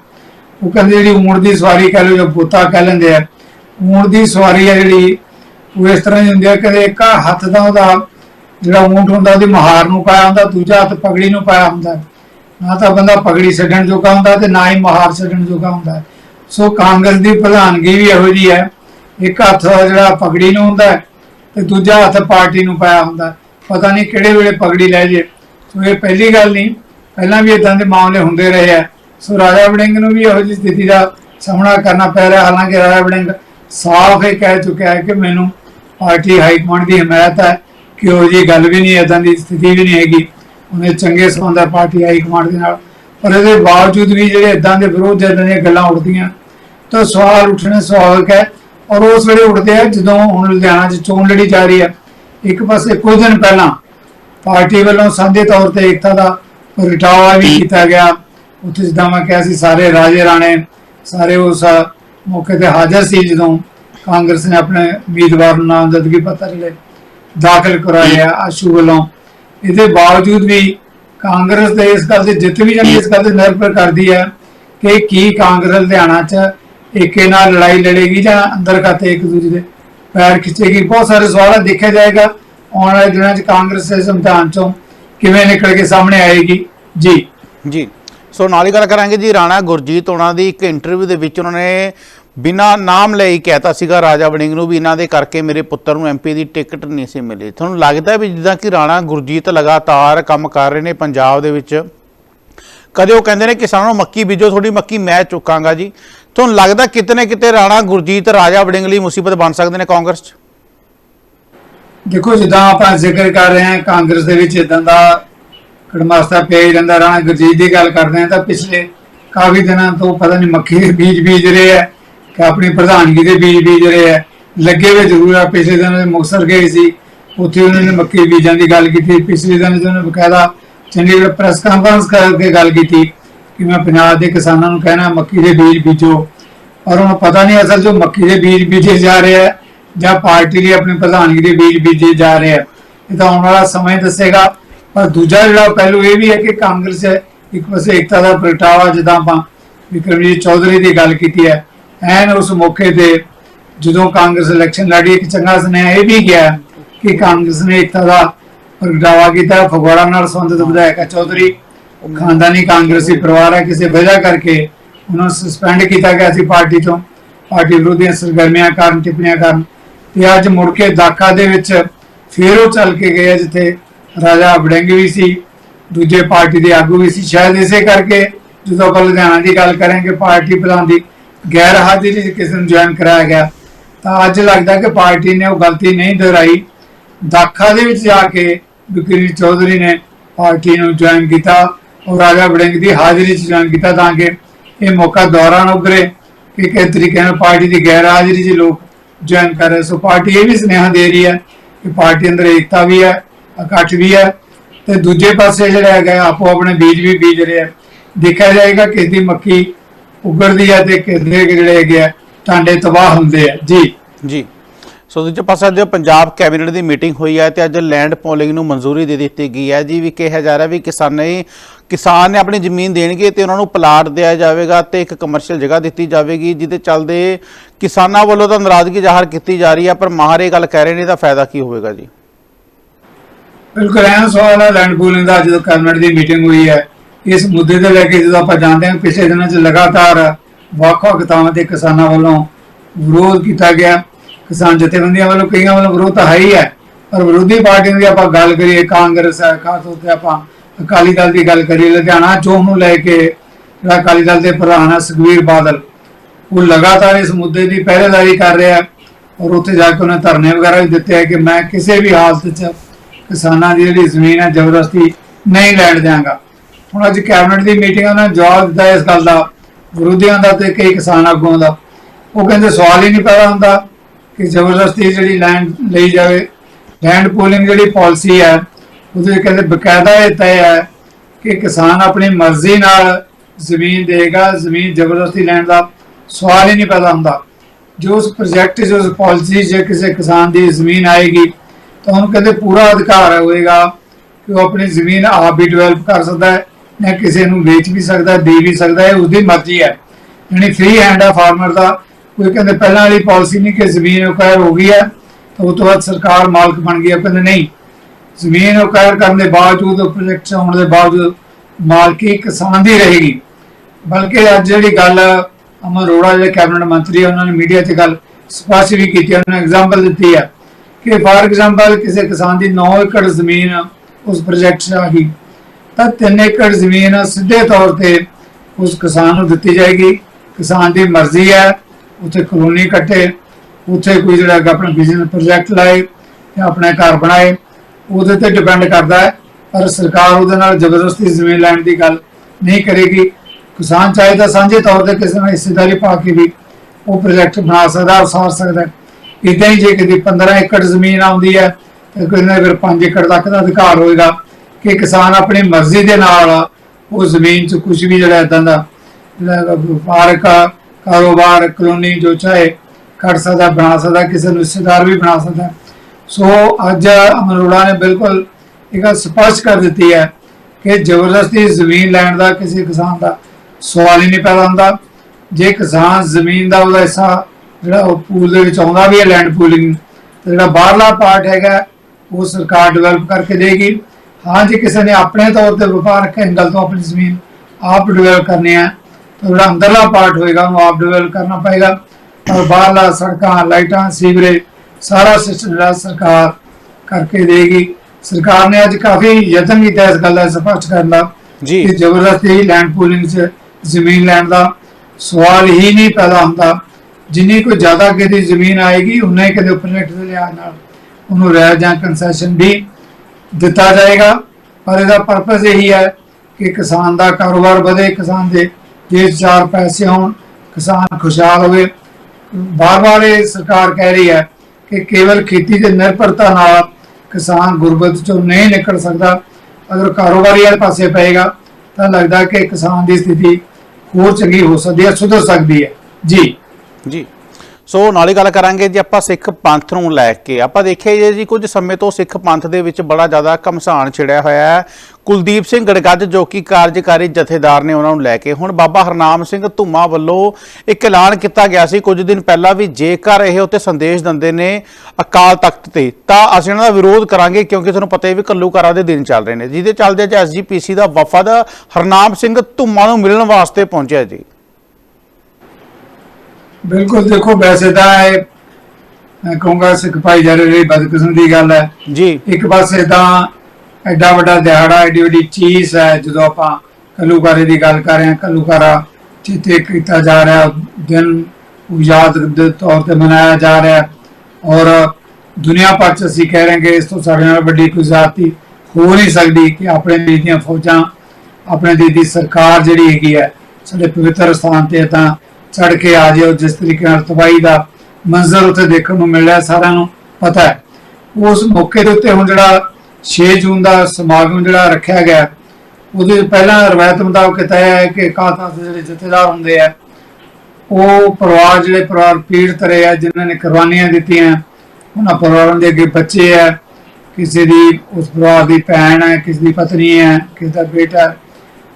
ਉਹ ਕਹਿੰਦੇ ਜਿਹੜੀ ਊਂਟ ਦੀ ਸਵਾਰੀ ਕਹਿ ਲਓ ਜਾਂ ਬੋਤਾ ਕਹਿ ਲੈਂਦੇ ਆ। ਊਂਟ ਦੀ ਸਵਾਰੀ ਹੈ ਜਿਹੜੀ, ਉਹ ਇਸ ਤਰ੍ਹਾਂ ਦੀ ਹੁੰਦੀ ਹੈ ਕਿ ਇੱਕ ਹੱਥ ਦਾ ਉਹਦਾ ਜਿਹੜਾ ਊਂਟ ਹੁੰਦਾ, ਉਹਦੀ ਮਹਾਰ ਨੂੰ ਪਾਇਆ ਹੁੰਦਾ, ਦੂਜਾ ਹੱਥ ਪਗੜੀ ਨੂੰ ਪਾਇਆ ਹੁੰਦਾ। ਨਾ ਤਾਂ ਬੰਦਾ ਪਗੜੀ ਛੱਡਣ ਜੋਗਾ ਹੁੰਦਾ ਤੇ ਨਾ ਹੀ ਮਹਾਰ ਛੱਡਣ ਜੋਗਾ ਹੁੰਦਾ। ਸੋ ਕਾਂਗਰਸ ਦੀ ਪ੍ਰਧਾਨਗੀ ਵੀ ਇਹੋ ਜੀ ਹੈ। ਇੱਕ ਹੱਥ ਜਿਹੜਾ ਪਗੜੀ ਨੂੰ ਹੁੰਦਾ ਹੈ ਤੇ ਦੂਜਾ ਹੱਥ ਪਾਰਟੀ ਨੂੰ ਪਾਇਆ ਹੁੰਦਾ। ਪਤਾ ਨਹੀਂ ਕਿਹੜੇ ਵੇਲੇ ਪਗੜੀ ਲੈ ਜੇ। ਸੋ ਇਹ ਪਹਿਲੀ ਗੱਲ ਨਹੀਂ, ਪਹਿਲਾਂ ਵੀ ਇਦਾਂ ਦੇ ਮਾਮਲੇ ਹੁੰਦੇ ਰਹੇ ਆ। ਸੋ ਰਾਜਾ ਵੜਿੰਗ ਨੂੰ ਵੀ ਇਹੋ ਜਿਹੀ ਸਥਿਤੀ ਦਾ ਸਾਹਮਣਾ ਕਰਨਾ ਪੈ ਰਿਹਾ। ਹਾਲਾਂਕਿ ਰਾਜਾ ਵੜਿੰਗ ਸਾਫ਼ ਇਹ ਕਹਿ ਚੁੱਕਿਆ ਹੈ ਕਿ ਮੈਨੂੰ ਪਾਰਟੀ ਹਾਈ ਕਮਾਂਡ ਦੀ ਹਮਾਇਤ ਹੈ। ਕਿ ਉਹ ਜੀ ਗੱਲ ਵੀ ਨਹੀਂ ਇਦਾਂ ਦੀ ਸਥਿਤੀ ਵੀ ਨਹੀਂ ਹੈਗੀ। ਉਹਨੇ ਚੰਗੇ ਸੰਬੰਧ ਹੈ ਪਾਰਟੀ ਹਾਈ ਕਮਾਂਡ ਦੇ ਨਾਲ। ਪਰ ਇਹਦੇ ਬਾਵਜੂਦ ਵੀ ਜਿਹੜੇ ਇਦਾਂ ਦੇ ਵਿਰੋਧ ਜਦੋਂ ਦੀਆਂ ਗੱਲਾਂ ਉੱਠਦੀਆਂ, ਤਾਂ ਸਵਾਲ ਉੱਠਣੇ ਸੁਭਾਵਿਕ ਹੈ ਔਰ ਉਸ ਵੇਲੇ ਉੱਠਦੇ ਆ ਜਦੋਂ ਹੁਣ ਲੁਧਿਆਣਾ 'ਚ ਚੋਣ ਲੜੀ ਜਾ ਰਹੀ ਹੈ ਇੱਕ ਪਾਸੇ ਕੁਝ ਦਿਨ ਪਹਿਲਾਂ ਪਾਰਟੀ ਵੱਲੋਂ ਸਾਂਝੇ ਤੌਰ ਤੇ ਏਕਤਾ ਦਾ ਪ੍ਰਗਟਾਵਾ ਵੀ ਕੀਤਾ ਗਿਆ। ਉੱਥੇ ਜਿੱਦਾਂ ਮੈਂ ਕਿਹਾ ਸੀ ਸਾਰੇ ਰਾਜੇ ਰਾਣੇ ਸਾਰੇ ਉਸ ਮੌਕੇ ਤੇ ਹਾਜ਼ਰ ਸੀ ਜਦੋਂ ਕਾਂਗਰਸ ਨੇ ਆਪਣੇ ਉਮੀਦਵਾਰ ਨੂੰ ਨਾਮਜ਼ਦਗੀ ਪੱਤਰ ਜਿਹੜੇ ਦਾਖਲ ਕਰਾਇਆ ਆਸ਼ੂ ਵੱਲੋਂ। ਇਹਦੇ ਬਾਵਜੂਦ ਵੀ ਕਾਂਗਰਸ ਦੇ ਇਸ ਗੱਲ ਤੇ ਜਿੱਤ ਵੀ ਜਾਂਦੀ ਇਸ ਗੱਲ ਤੇ ਨਿਰਭਰ ਕਰਦੀ ਹੈ ਕਿ ਕੀ ਕਾਂਗਰਸ ਲੁਧਿਆਣਾ 'ਚ ਏਕੇ ਨਾਲ ਲੜਾਈ ਲੜੇਗੀ ਜਾਂ ਅੰਦਰ ਖਾਤੇ ਇੱਕ ਦੂਜੇ ਦੇ ਪੈਰ ਖਿੱਚੇਗੀ। ਬਹੁਤ ਸਾਰੇ ਸਵਾਲ ਦੇਖਿਆ ਜਾਏਗਾ। ਆਉਣ ਵਾਲੇ ਦਿਨਾਂ 'ਚ ਕਾਂਗਰਸ ਦੇ ਸੰਵਿਧਾਨ 'ਚੋਂ ਕਿਵੇਂ ਨਿਕਲ ਕੇ ਸਾਹਮਣੇ ਆਏਗੀ? ਜੀ। ਜੀ। ਸੋ ਨਾਲ ਹੀ ਗੱਲ ਕਰਾਂਗੇ ਜੀ, ਰਾਣਾ ਗੁਰਜੀਤ ਉਹਨਾਂ ਦੀ ਇੱਕ ਇੰਟਰਵਿਊ ਦੇ ਵਿੱਚ ਉਹਨਾਂ ਨੇ ਬਿਨਾ ਨਾਮ ਲਈ ਕਹਿਤਾ ਸੀਗਾ, ਰਾਜਾ ਵੜਿੰਗ ਨੂੰ ਵੀ ਇਹਨਾਂ ਦੇ ਕਰਕੇ ਮੇਰੇ ਪੁੱਤਰ ਨੂੰ ਐਮਪੀ ਦੀ ਟਿਕਟ ਨਹੀਂ ਸੀ ਮਿਲੀ। ਤੁਹਾਨੂੰ ਲੱਗਦਾ ਵੀ ਜਿੱਦਾਂ ਕਿ ਰਾਣਾ ਗੁਰਜੀਤ ਲਗਾਤਾਰ ਕੰਮ ਕਰ ਰਹੇ ਨੇ ਪੰਜਾਬ ਦੇ ਵਿੱਚ, ਕਦੇ ਉਹ ਕਹਿੰਦੇ ਨੇ ਕਿਸਾਨਾਂ ਨੂੰ ਮੱਕੀ ਬੀਜੋ ਥੋੜੀ ਮੱਕੀ ਮੈਂ ਚੁੱਕਾਂਗਾ ਜੀ। ਤੁਹਾਨੂੰ ਲੱਗਦਾ ਕਿਤੇ ਨਾ ਕਿਤੇ ਰਾਣਾ ਗੁਰਜੀਤ ਰਾਜਾ ਵੜਿੰਗ ਲਈ ਮੁਸੀਬਤ ਬਣ ਸਕਦੇ ਨੇ ਕਾਂਗਰਸ 'ਚ? ਦੇਖੋ, ਜਿੱਦਾਂ ਆਪਾਂ ਜ਼ਿਕਰ ਕਰ ਰਹੇ ਹਾਂ, ਕਾਂਗਰਸ ਦੇ ਵਿੱਚ ਇਦਾਂ ਦਾ ਕੜਮਾਸਤਾ ਪਿਆ ਹੀ ਰਹਿੰਦਾ, ਰਾਣਾ ਗੁਰਜੀਤ ਦੀ ਗੱਲ ਕਰਦੇ ਹਾਂ ਤਾਂ ਪਿਛਲੇ ਕਾਫੀ ਦਿਨਾਂ ਤੋਂ ਪਤਾ ਨਹੀਂ ਮੱਕੀ ਦੇ ਬੀਜ ਬੀਜ ਰਹੇ ਆ ਕਿ ਆਪਣੀ ਪ੍ਰਧਾਨਗੀ ਦੇ ਬੀਜ ਬੀਜ ਰਹੇ ਆ। ਲੱਗੇ ਹੋਏ ਜ਼ਰੂਰ ਆ, ਪਿਛਲੇ ਦਿਨਾਂ ਦੇ ਮੁਕਤਸਰ ਗਏ ਸੀ, ਉੱਥੇ ਉਹਨਾਂ ਨੇ ਮੱਕੀ ਬੀਜਾਂ ਦੀ ਗੱਲ ਕੀਤੀ, ਪਿਛਲੇ ਦਿਨ ਉਹਨਾਂ ਨੇ ਬਕਾਇਦਾ ਚੰਡੀਗੜ੍ਹ ਪ੍ਰੈਸ ਕਾਨਫਰੰਸ ਕਰਕੇ ਗੱਲ ਕੀਤੀ। ਕਿ ਮੈਂ ਪੰਜਾਬ ਦੇ ਕਿਸਾਨਾਂ ਨੂੰ ਕਹਿਣਾ, ਮੱਕੀ ਦੇ ਬੀਜ ਬੀਜੋ। ਪਰ ਹੁਣ ਪਤਾ ਨਹੀਂ ਅਸਲ ਜੋ ਮੱਕੀ ਦੇ ਬੀਜ ਬੀਜੇ ਜਾ ਰਹੇ ਆ ਜਾਂ ਪਾਰਟੀ ਲਈ ਆਪਣੀ ਪ੍ਰਧਾਨਗੀ ਦੇ ਬੀਜ ਬੀਜੇ ਜਾ ਰਹੇ ਆ। ਇਹ ਤਾਂ ਆਉਣ ਵਾਲਾ ਸਮਾਂ ਦੱਸੇਗਾ। ਪਰ ਦੂਜਾ ਜਿਹੜਾ ਪਹਿਲੂ ਇਹ ਵੀ ਹੈ ਕਿ ਕਾਂਗਰਸ ਇੱਕ ਪਾਸੇ ਏਕਤਾ ਦਾ ਪ੍ਰਗਟਾਵਾ ਜਿੱਦਾਂ ਆਪਾਂ ਵਿਕਰਮਜੀਤ ਚੌਧਰੀ ਦੀ ਗੱਲ ਕੀਤੀ ਹੈ। ਐਨ ਉਸ ਮੌਕੇ ਤੇ ਜਦੋਂ ਕਾਂਗਰਸ ਇਲੈਕਸ਼ਨ ਲੜੀ, ਇੱਕ ਚੰਗਾ ਸੁਨੇਹਾ ਇਹ ਵੀ ਗਿਆ ਕਿ ਕਾਂਗਰਸ ਨੇ ਏਕਤਾ ਦਾ ਪ੍ਰਗਟਾਵਾ ਕੀਤਾ। ਫਗਵਾੜਾ ਨਾਲ ਸੰਬੰਧਿਤ ਵਿਧਾਇਕ ਹੈ ਚੌਧਰੀ ਖਾਨਦਾਨੀ ਕਾਂਗਰਸੀ ਪਰਿਵਾਰ ਹੈ, ਕਿਸੇ ਵਜ੍ਹਾ ਕਰਕੇ ਉਹਨਾਂ ਨੂੰ ਸਸਪੈਂਡ ਕੀਤਾ ਗਿਆ ਸੀ ਪਾਰਟੀ ਤੋਂ। ਪਾਰਟੀ ਵਿਰੋਧੀਆਂ ਸਰਗਰਮੀਆਂ ਕਾਰਨ, ਟਿੱਪਣੀਆਂ ਕਾਰਨ। ਤੇ ਅੱਜ ਮੁੜ ਕੇ ਦਾਖਾ ਦੇ ਵਿੱਚ ਫੇਰ ਉਹ ਚੱਲ ਕੇ ਗਏ ਜਿੱਥੇ ਰਾਜਾ ਵੜਿੰਗ ਵੀ ਸੀ, ਦੂਜੇ ਪਾਰਟੀ ਦੇ ਆਗੂ ਵੀ ਸੀ। ਸ਼ਾਇਦ ਇਸੇ ਕਰਕੇ ਜਦੋਂ ਆਪਾਂ ਲੁਧਿਆਣਾ ਦੀ ਗੱਲ ਕਰਾਂਗੇ, ਪਾਰਟੀ ਪ੍ਰਧਾਨ ਦੀ ਗੈਰ ਹਾਜ਼ਰੀ ਕਿਸੇ ਨੂੰ ਜੁਆਇਨ ਕਰਾਇਆ ਗਿਆ, ਤਾਂ ਅੱਜ ਲੱਗਦਾ ਕਿ ਪਾਰਟੀ ਨੇ ਉਹ ਗਲਤੀ ਨਹੀਂ ਦੁਹਰਾਈ। ਦਾਖਾ ਦੇ ਵਿੱਚ ਜਾ ਕੇ ਬਿਕਰੀ ਚੌਧਰੀ ਨੇ ਪਾਰਟੀ ਨੂੰ ਜੁਆਇਨ ਕੀਤਾ। ਔਰ ਰਾਜਾ ਵੜਿੰਗ ਦੀ ਹਾਜ਼ਰੀ 'ਚ ਜੁਆਇਨ ਕੀਤਾ ਤਾਂ ਕਿ ਇਹ ਮੌਕਾ ਦੌਰਾਨ ਉਭਰੇ ਕਿ ਕਿਸ ਤਰੀਕੇ ਨਾਲ ਪਾਰਟੀ ਦੀ ਗੈਰ ਹਾਜ਼ਰੀ 'ਚ ਲੋਕ ਜੁਆਇਨ ਕਰ ਰਹੇ ਸੋ ਪਾਰਟੀ ਇਹ ਵੀ ਸੁਨੇਹਾ ਦੇ ਰਹੀ ਹੈ ਕਿ ਪਾਰਟੀ ਅੰਦਰ ਏਕਤਾ ਵੀ ਹੈ, ਇਕੱਠ ਵੀ ਹੈ ਤੇ ਦੂਜੇ ਪਾਸੇ ਜਿਹੜਾ ਹੈਗਾ ਆਪੋ ਆਪਣੇ ਬੀਜ ਵੀ ਬੀਜ ਰਹੇ ਆ। ਦੇਖਿਆ ਜਾਏਗਾ ਕਿਸ ਦੀ ਮੱਕੀ ਉਗਰਦੀ ਹੈ ਤੇ ਕਿਸ ਦੇ ਜਿਹੜੇ ਹੈਗੇ ਆ, ਟਾਂਡੇ ਤਬਾਹ ਹੁੰਦੇ ਆ। ਜੀ। ਜੀ। ਸੋ ਦੂਜੇ ਪਾਸੇ ਅੱਜ ਪੰਜਾਬ ਕੈਬਨਿਟ ਦੀ ਮੀਟਿੰਗ ਹੋਈ ਹੈ ਤੇ ਅੱਜ ਲੈਂਡ ਪੋਲਿੰਗ ਨੂੰ ਮਨਜ਼ੂਰੀ ਦੇ ਦਿੱਤੀ ਗਈ ਹੈ। ਜੀ ਵੀ ਕਿਹਾ ਜਾ ਰਿਹਾ ਵੀ ਕਿਸਾਨੇ ਕਿਸਾਨ ਨੇ ਆਪਣੀ ਜ਼ਮੀਨ ਦੇਣਗੇ ਤੇ ਉਹਨਾਂ ਨੂੰ ਪਲਾਟ ਦਿਆ ਜਾਵੇਗਾ ਤੇ ਇੱਕ ਕਮਰਸ਼ੀਅਲ ਜਗ੍ਹਾ ਦਿੱਤੀ ਜਾਵੇਗੀ, ਜਿਹਦੇ ਚੱਲਦੇ ਕਿਸਾਨਾਂ ਵੱਲੋਂ ਤਾਂ ਨਾਰਾਜ਼ਗੀ ਜ਼ਾਹਰ ਕੀਤੀ ਜਾ ਰਹੀ ਹੈ, ਪਰ ਮਾਹਰੇ ਗੱਲ ਕਹਿ ਰਹੇ ਨੇ ਤਾਂ ਫਾਇਦਾ ਕੀ ਹੋਵੇਗਾ ਜੀ? ਬਿਲਕੁਲ ਐਂ ਸਵਾਲ ਹੈ ਲੈਂਡ ਪੂਲਿੰਗ ਦਾ ਜਦੋਂ ਕੈਬਨਿਟ ਦੀ ਮੀਟਿੰਗ ਹੋਈ ਹੈ। ਇਸ ਮੁੱਦੇ ਦੇ ਲੈ ਕੇ ਜਦੋਂ ਆਪਾਂ ਜਾਣਦੇ ਹਾਂ, ਪਿਛਲੇ ਦਿਨਾਂ 'ਚ ਲਗਾਤਾਰ ਵੱਖ-ਵੱਖ ਥਾਵਾਂ ਤੇ ਕਿਸਾਨਾਂ ਵੱਲੋਂ ਵਿਰੋਧ ਕੀਤਾ ਗਿਆ। ਕਿਸਾਨ ਜਥੇਬੰਦੀਆਂ ਵੱਲੋਂ ਕਈਆਂ ਵੱਲੋਂ ਵਿਰੋਧ ਤਾਂ ਹੈ ਹੀ ਹੈ, ਪਰ ਵਿਰੋਧੀ ਪਾਰਟੀਆਂ ਦੀ ਆਪਾਂ ਗੱਲ ਕਰੀਏ, ਕਾਂਗਰਸ ਹੈ ਖਾਸ ਤੌਰ ਤੇ ਆਪਾਂ ਅਕਾਲੀ ਦਲ ਦੀ ਗੱਲ ਕਰੀਏ, ਲੁਧਿਆਣਾ ਚੋਣ ਨੂੰ ਲੈ ਕੇ ਜਿਹੜਾ ਅਕਾਲੀ ਦਲ ਦੇ ਪ੍ਰਧਾਨ ਹੈ ਸੁਖਬੀਰ ਬਾਦਲ, ਉਹ ਲਗਾਤਾਰ ਇਸ ਮੁੱਦੇ ਦੀ ਪਹਿਰੇਦਾਰੀ ਕਰ ਰਿਹਾ ਹੈ ਔਰ ਉੱਥੇ ਜਾ ਕੇ ਉਹਨੇ ਧਰਨੇ ਵਗੈਰਾ ਵੀ ਦਿੱਤੇ ਹੈ ਕਿ ਮੈਂ ਕਿਸੇ ਵੀ ਹਾਲਤ 'ਚ ਕਿਸਾਨਾਂ ਦੀ ਜਿਹੜੀ ਜ਼ਮੀਨ ਹੈ ਜ਼ਬਰਦਸਤੀ ਨਹੀਂ ਲੈਣ ਦਿਆਂਗਾ। ਹੁਣ ਅੱਜ ਕੈਬਨਿਟ ਦੀ ਮੀਟਿੰਗ ਉਹਨਾਂ ਨੇ ਜਵਾਬ ਦਿੱਤਾ ਇਸ ਗੱਲ ਦਾ, ਵਿਰੋਧੀਆਂ ਦਾ ਤੇ ਕਈ ਕਿਸਾਨ ਆਗੂਆਂ ਦਾ। ਉਹ ਕਹਿੰਦੇ ਸਵਾਲ ਹੀ ਨਹੀਂ ਪੈਦਾ ਹੁੰਦਾ। ਕਿ ਜ਼ਬਰਦਸਤੀ ਜਿਹੜੀ ਲੈਂਡ ਲਈ ਜਾਵੇ। ਲੈਂਡ ਪੂਲਿੰਗ ਜਿਹੜੀ ਪਾਲਿਸੀ ਹੈ, ਉਹਦੇ ਵਿੱਚ ਕਹਿੰਦੇ ਬਕਾਇਦਾ ਇਹ ਤੈਅ ਹੈ ਕਿ ਕਿਸਾਨ ਆਪਣੀ ਮਰਜ਼ੀ ਨਾਲ ਜ਼ਮੀਨ ਦੇਗਾ ਜ਼ਮੀਨ ਜ਼ਬਰਦਸਤੀ ਲੈਣ ਦਾ ਸਵਾਲ ਹੀ ਨਹੀਂ ਪੈਦਾ ਹੁੰਦਾ। ਜੋ ਉਸ ਪ੍ਰੋਜੈਕਟ ਜੋ ਉਸ ਪਾਲਿਸੀ ਜੇ ਕਿਸੇ ਕਿਸਾਨ ਦੀ ਜ਼ਮੀਨ ਆਏਗੀ, ਤਾਂ ਉਹਨੂੰ ਕਹਿੰਦੇ ਪੂਰਾ ਅਧਿਕਾਰ ਹੋਏਗਾ ਕਿ ਉਹ ਆਪਣੀ ਜ਼ਮੀਨ ਆਪ ਵੀ ਡਿਵੈਲਪ ਕਰ ਸਕਦਾ ਹੈ ਜਾਂ ਕਿਸੇ ਨੂੰ ਵੇਚ ਵੀ ਸਕਦਾ, ਦੇ ਵੀ ਸਕਦਾ ਹੈ ਉਹਦੀ ਮਰਜ਼ੀ ਹੈ। ਯਾਨੀ ਫ੍ਰੀ ਹੈਂਡ ਆ ਫਾਰਮਰ ਦਾ ਕੋਈ ਕਹਿੰਦੇ ਪਹਿਲਾਂ ਵਾਲੀ ਪਾਲਿਸੀ ਨਹੀਂ ਕਿ ਜ਼ਮੀਨ ਅਕਵਾਇਰ ਹੋ ਗਈ ਹੈ ਤਾਂ ਉਹ ਤੋਂ ਬਾਅਦ ਸਰਕਾਰ ਮਾਲਕ ਬਣ ਗਈ ਹੈ। ਕਹਿੰਦੇ ਨਹੀਂ ਜ਼ਮੀਨ ਅਕਵਾਇਰ ਕਰਨ ਦੇ ਬਾਵਜੂਦ ਪ੍ਰੋਜੈਕਟ ਆਉਣ ਦੇ ਬਾਵਜੂਦ ਮਾਲਕੀ ਕਿਸਾਨ ਦੀ ਰਹੇਗੀ। ਬਲਕਿ ਅੱਜ ਜਿਹੜੀ ਗੱਲ ਅਮਰ ਅਰੋੜਾ ਜਿਹੜੇ ਕੈਬਨਿਟ ਮੰਤਰੀ ਆ, ਉਹਨਾਂ ਨੇ ਮੀਡੀਆ 'ਚ ਗੱਲ ਸਪਸ਼ਟ ਵੀ ਕੀਤੀ ਉਹਨਾਂ ਨੇ ਐਗਜ਼ਾਮਪਲ ਦਿੱਤੀ ਹੈ ਕਿ ਫਾਰ ਐਗਜ਼ਾਮਪਲ ਕਿਸੇ ਕਿਸਾਨ ਦੀ 9 ਏਕੜ ਜ਼ਮੀਨ ਉਸ ਪ੍ਰੋਜੈਕਟ 'ਚ ਆ ਗਈ ਤਾਂ 3 ਏਕੜ ਜ਼ਮੀਨ ਸਿੱਧੇ ਤੌਰ ਤੇ ਉਸ ਕਿਸਾਨ ਨੂੰ ਦਿੱਤੀ ਜਾਏਗੀ। ਕਿਸਾਨ ਦੀ ਮਰਜ਼ੀ ਹੈ ਉੱਥੇ ਕਲੋਨੀ ਕੱਟੇ, ਉੱਥੇ ਕੋਈ ਜਿਹੜਾ ਹੈਗਾ ਆਪਣਾ ਬਿਜ਼ਨਸ ਪ੍ਰੋਜੈਕਟ ਲਾਏ ਜਾਂ ਆਪਣਾ ਘਰ ਬਣਾਏ, ਉਹਦੇ ਤੇ ਡਿਪੈਂਡ ਕਰਦਾ ਹੈ। ਪਰ ਸਰਕਾਰ ਉਹਦੇ ਨਾਲ ਜ਼ਬਰਦਸਤੀ ਜ਼ਮੀਨ ਲੈਣ ਦੀ ਗੱਲ ਨਹੀਂ ਕਰੇਗੀ। ਕਿਸਾਨ ਚਾਹੇ ਤਾਂ ਸਾਂਝੇ ਤੌਰ ਤੇ ਕਿਸੇ ਨਾਲ ਹਿੱਸੇਦਾਰੀ ਪਾ ਕੇ ਵੀ ਉਹ ਪ੍ਰੋਜੈਕਟ ਬਣਾ ਸਕਦਾ ਉਸਾਰ ਸਕਦਾ ਹੈ। ਇਦਾਂ ਹੀ ਜੇ ਕਿਤੇ 15 ਏਕੜ ਜ਼ਮੀਨ ਆਉਂਦੀ ਹੈ, ਤੇ ਕੋਈ ਨਾ ਫਿਰ 5 ਏਕੜ ਤੱਕ ਦਾ ਅਧਿਕਾਰ ਹੋਏਗਾ ਕਿ ਕਿਸਾਨ ਆਪਣੀ ਮਰਜ਼ੀ ਦੇ ਨਾਲ ਉਹ ਜ਼ਮੀਨ 'ਚ ਕੁਝ ਵੀ ਜਿਹੜਾ ਇਦਾਂ ਦਾ ਜਿਹੜਾ ਵਪਾਰਕ ਕਾਰੋਬਾਰ, ਕਲੋਨੀ ਜੋ ਚਾਹੇ ਕਰ ਸਕਦਾ, ਬਣਾ ਸਕਦਾ, ਕਿਸੇ ਨੂੰ ਹਿੱਸੇਦਾਰ ਵੀ ਬਣਾ ਸਕਦਾ। ਸੋ ਅੱਜ ਅਮਰੋੜਾ ਨੇ ਬਿਲਕੁਲ ਇਹ ਗੱਲ ਸਪਸ਼ਟ ਕਰ ਦਿੱਤੀ ਹੈ ਕਿ ਜ਼ਬਰਦਸਤੀ ਜ਼ਮੀਨ ਲੈਣ ਦਾ ਕਿਸੇ ਕਿਸਾਨ ਦਾ ਸਵਾਲ ਹੀ ਨਹੀਂ ਪੈਦਾ ਹੁੰਦਾ। ਜੇ ਕਿਸਾਨ ਜ਼ਮੀਨ ਦਾ ਉਹਦਾ ਹਿੱਸਾ ਜਿਹੜਾ ਉਹ ਪੂਲ ਦੇ ਵਿੱਚ ਆਉਂਦਾ ਵੀ ਹੈ ਲੈਂਡ ਪੂਲਿੰਗ ਤੇ ਜਿਹੜਾ ਬਾਹਰਲਾ ਪਾਰਟ ਹੈਗਾ, ਉਹ ਸਰਕਾਰ ਡਿਵੈਲਪ ਕਰਕੇ ਦੇਗੀ। ਹਾਂ ਜੇ, ਕਿਸੇ ਨੇ ਆਪਣੇ ਤੌਰ ਤੇ ਵਪਾਰਕ ਐਂਗਲ ਤੋਂ ਆਪਣੀ ਜ਼ਮੀਨ ਆਪ ਡਿਵੈਲਪ ਕਰਨੀ ਹੈ। ਜਿਹੜਾ ਅੰਦਰਲਾ ਪਾਰਟ ਹੋਏਗਾ ਉਹਨੂੰ ਆਪ ਡਿਵੈਲਪ ਕਰਨਾ ਪਏਗਾ। ਔਰ ਬਾਹਰਲਾ ਸੜਕਾਂ ਲਾਈਟਾਂ ਸੀਵਰੇਜ ਸਾਰਾ ਸਿਸਟਮ ਜਿਹੜਾ ਸਰਕਾਰ ਕਰਕੇ ਦੇਗੀ ਸਰਕਾਰ ਨੇ ਅੱਜ ਕਾਫੀ ਯਤਨ ਕੀਤਾ ਇਸ ਗੱਲ ਦਾ ਸਪਸ਼ਟ ਕਰਨ ਦਾ ਜੀ। ਕਿ ਜ਼ਬਰਦਸਤੀ ਲੈਂਡ ਪੂਲਿੰਗ 'ਚ ਜ਼ਮੀਨ ਲੈਣ ਦਾ ਸਵਾਲ ਹੀ ਨਹੀਂ ਪੈਦਾ ਹੁੰਦਾ। ਜਿੰਨੀ ਕੋਈ ਜ਼ਿਆਦਾ ਕਿਤੇ ਜ਼ਮੀਨ ਆਏਗੀ ਉਨਾ ਹੀ ਕਦੇ ਪ੍ਰੋਜੈਕਟ ਦੇ ਲਿਹਾਜ਼ ਨਾਲ ਉਹਨੂੰ ਰਹਿ ਜਾਂ ਕੰਸੈਸ਼ਨ ਵੀ ਦਿੱਤਾ ਜਾਏਗਾ। ਪਰ ਇਹਦਾ ਪਰਪਸ ਇਹੀ ਹੈ ਕਿ ਕਿਸਾਨ ਦਾ ਕਾਰੋਬਾਰ ਵਧੇ ਕਿਸਾਨ ਦੇ ਜੇ ਚਾਰ ਪੈਸੇ ਹੋਣ, ਕਿਸਾਨ ਖੁਸ਼ਹਾਲ ਹੋਵੇ। ਬਾਰ-ਬਾਰ ਇਹ ਸਰਕਾਰ ਕਹਿ ਰਹੀ ਹੈ ਕਿ ਕੇਵਲ ਖੇਤੀ ਤੇ ਨਿਰਭਰਤਾ ਨਾਲ ਕਿਸਾਨ ਗੁਰਬਤ ਚੋਂ ਨਹੀਂ ਨਿਕਲ ਸਕਦਾ। ਅਗਰ ਕਾਰੋਬਾਰੀ ਵਾਲੇ ਪਾਸੇ ਪਏਗਾ, ਤਾਂ ਲੱਗਦਾ ਕਿ ਕਿਸਾਨ ਦੀ ਸਥਿਤੀ ਹੋਰ ਚੰਗੀ ਹੋ ਸਕਦੀ ਹੈ, ਸੁਧਰ ਸਕਦੀ ਹੈ। ਜੀ। ਜੀ। ਸੋ ਨਾਲ ਹੀ ਗੱਲ ਕਰਾਂਗੇ ਜੇ ਆਪਾਂ ਸਿੱਖ ਪੰਥ ਨੂੰ ਲੈ ਕੇ। ਆਪਾਂ ਦੇਖਿਆ ਜੀ ਜੀ, ਕੁਝ ਸਮੇਂ ਤੋਂ ਸਿੱਖ ਪੰਥ ਦੇ ਵਿੱਚ ਬੜਾ ਜ਼ਿਆਦਾ ਘਮਸਾਨ ਛਿੜਿਆ ਹੋਇਆ ਹੈ। ਕੁਲਦੀਪ ਸਿੰਘ ਗੜਗੱਜ ਜੋ ਕਿ ਕਾਰਜਕਾਰੀ ਜਥੇਦਾਰ ਨੇ ਉਹਨਾਂ ਨੂੰ ਲੈ ਕੇ ਹੁਣ ਬਾਬਾ ਹਰਨਾਮ ਸਿੰਘ ਧੁਮਾ ਵੱਲੋਂ ਇੱਕ ਐਲਾਨ ਕੀਤਾ ਗਿਆ ਸੀ। ਕੁਝ ਦਿਨ ਪਹਿਲਾਂ ਵੀ ਜੇਕਰ ਇਹ ਉੱਤੇ ਸੰਦੇਸ਼ ਦਿੰਦੇ ਨੇ ਅਕਾਲ ਤਖਤ ਤੇ ਤਾਂ ਅਸੀਂ ਇਹਨਾਂ ਦਾ ਵਿਰੋਧ ਕਰਾਂਗੇ ਕਿਉਂਕਿ ਤੁਹਾਨੂੰ ਪਤਾ ਹੀ ਵੀ ਕੱਲੂਕਾਰਾ ਦੇ ਦਿਨ ਚੱਲ ਰਹੇ ਨੇ। ਜਿਹਦੇ ਚੱਲਦੇ ਅੱਜ ਐਸਜੀਪੀਸੀ ਦਾ ਵਫਦ ਹਰਨਾਮ ਸਿੰਘ ਧੁਮਾ ਨੂੰ ਮਿਲਣ ਵਾਸਤੇ ਪਹੁੰਚਿਆ ਜੀ। ਬਿਲਕੁਲ ਦੇਖੋ ਵੈਸੇ ਤਾਂ ਇਹ ਕਹੂੰਗਾ ਸਿੱਖ ਭਾਈਚਾਰੇ ਦੀ ਬਦਕਿਸਮਤੀ ਗੱਲ ਹੈ। ਜੀ। ਇੱਕ ਪਾਸੇ ਤਾਂ ਐਡਾ ਵੱਡਾ ਦਿਹਾੜਾ, ਐਡੀ ਵੱਡੀ ਚੀਜ਼ ਹੈ, ਜਦੋਂ ਆਪਾਂ ਕੱਲੂਕਾਰੇ ਦੀ ਗੱਲ ਕਰ ਰਹੇ ਹਾਂ, ਕੱਲੂਕਾਰਾ ਚਿੱਤੇ ਕੀਤਾ ਜਾ ਰਿਹਾ, ਦਿਨ ਯਾਦ ਦੇ ਤੌਰ ਤੇ ਮਨਾਇਆ ਜਾ ਰਿਹਾ ਔਰ ਦੁਨੀਆ ਭਰ ਚ ਅਸੀਂ ਕਹਿ ਰਹੇ ਕਿ ਇਸ ਤੋਂ ਸਾਡੇ ਨਾਲ ਵੱਡੀ ਕੋਈ ਜ਼ਾਤੀ ਹੋ ਨਹੀਂ ਸਕਦੀ ਕਿ ਆਪਣੇ ਦੇਸ਼ ਦੀਆਂ ਫੌਜਾਂ, ਆਪਣੇ ਦੇਸ਼ ਦੀ ਸਰਕਾਰ ਜਿਹੜੀ ਹੈਗੀ ਹੈ, ਸਾਡੇ ਪਵਿੱਤਰ ਸਥਾਨ ਤੇ ਤਾਂ ਚੜ ਕੇ ਆ ਜਾਓ ਜਿਸ ਤਰੀਕੇ ਨਾਲ ਤਬਾਹੀ ਦਾ ਮੰਜ਼ਰ ਉੱਥੇ ਦੇਖਣ ਨੂੰ ਮਿਲ ਰਿਹਾ ਸਾਰਿਆਂ ਨੂੰ ਪਤਾ ਹੈ। ਉਸ ਮੌਕੇ ਦੇ ਉੱਤੇ ਹੁਣ ਜਿਹੜਾ 6 ਜੂਨ ਦਾ ਸਮਾਗਮ ਜਿਹੜਾ ਰੱਖਿਆ ਗਿਆ ਉਹਦੇ ਪਹਿਲਾਂ ਰਵਾਇਤ ਮੁਤਾਬਕ ਤੈਅ ਹੈ ਕਿ ਕਾਤਾ ਦੇ ਜਿਹੜੇ ਜਥੇਦਾਰ ਹੁੰਦੇ ਆ, ਉਹ ਪਰਿਵਾਰ ਜਿਹੜੇ ਪਰਿਵਾਰ ਪੀੜਤ ਰਹੇ ਆ, ਜਿਨ੍ਹਾਂ ਨੇ ਕੁਰਬਾਨੀਆਂ ਦਿੱਤੀਆਂ, ਉਹਨਾਂ ਪਰਿਵਾਰਾਂ ਦੇ ਅੱਗੇ ਬੱਚੇ ਆ, ਕਿਸੇ ਦੀ ਉਸ ਪਰਿਵਾਰ ਦੀ ਭੈਣ ਹੈ ਕਿਸੇ ਦੀ ਪਤਨੀ ਹੈ ਕਿਸੇ ਦਾ ਬੇਟਾ,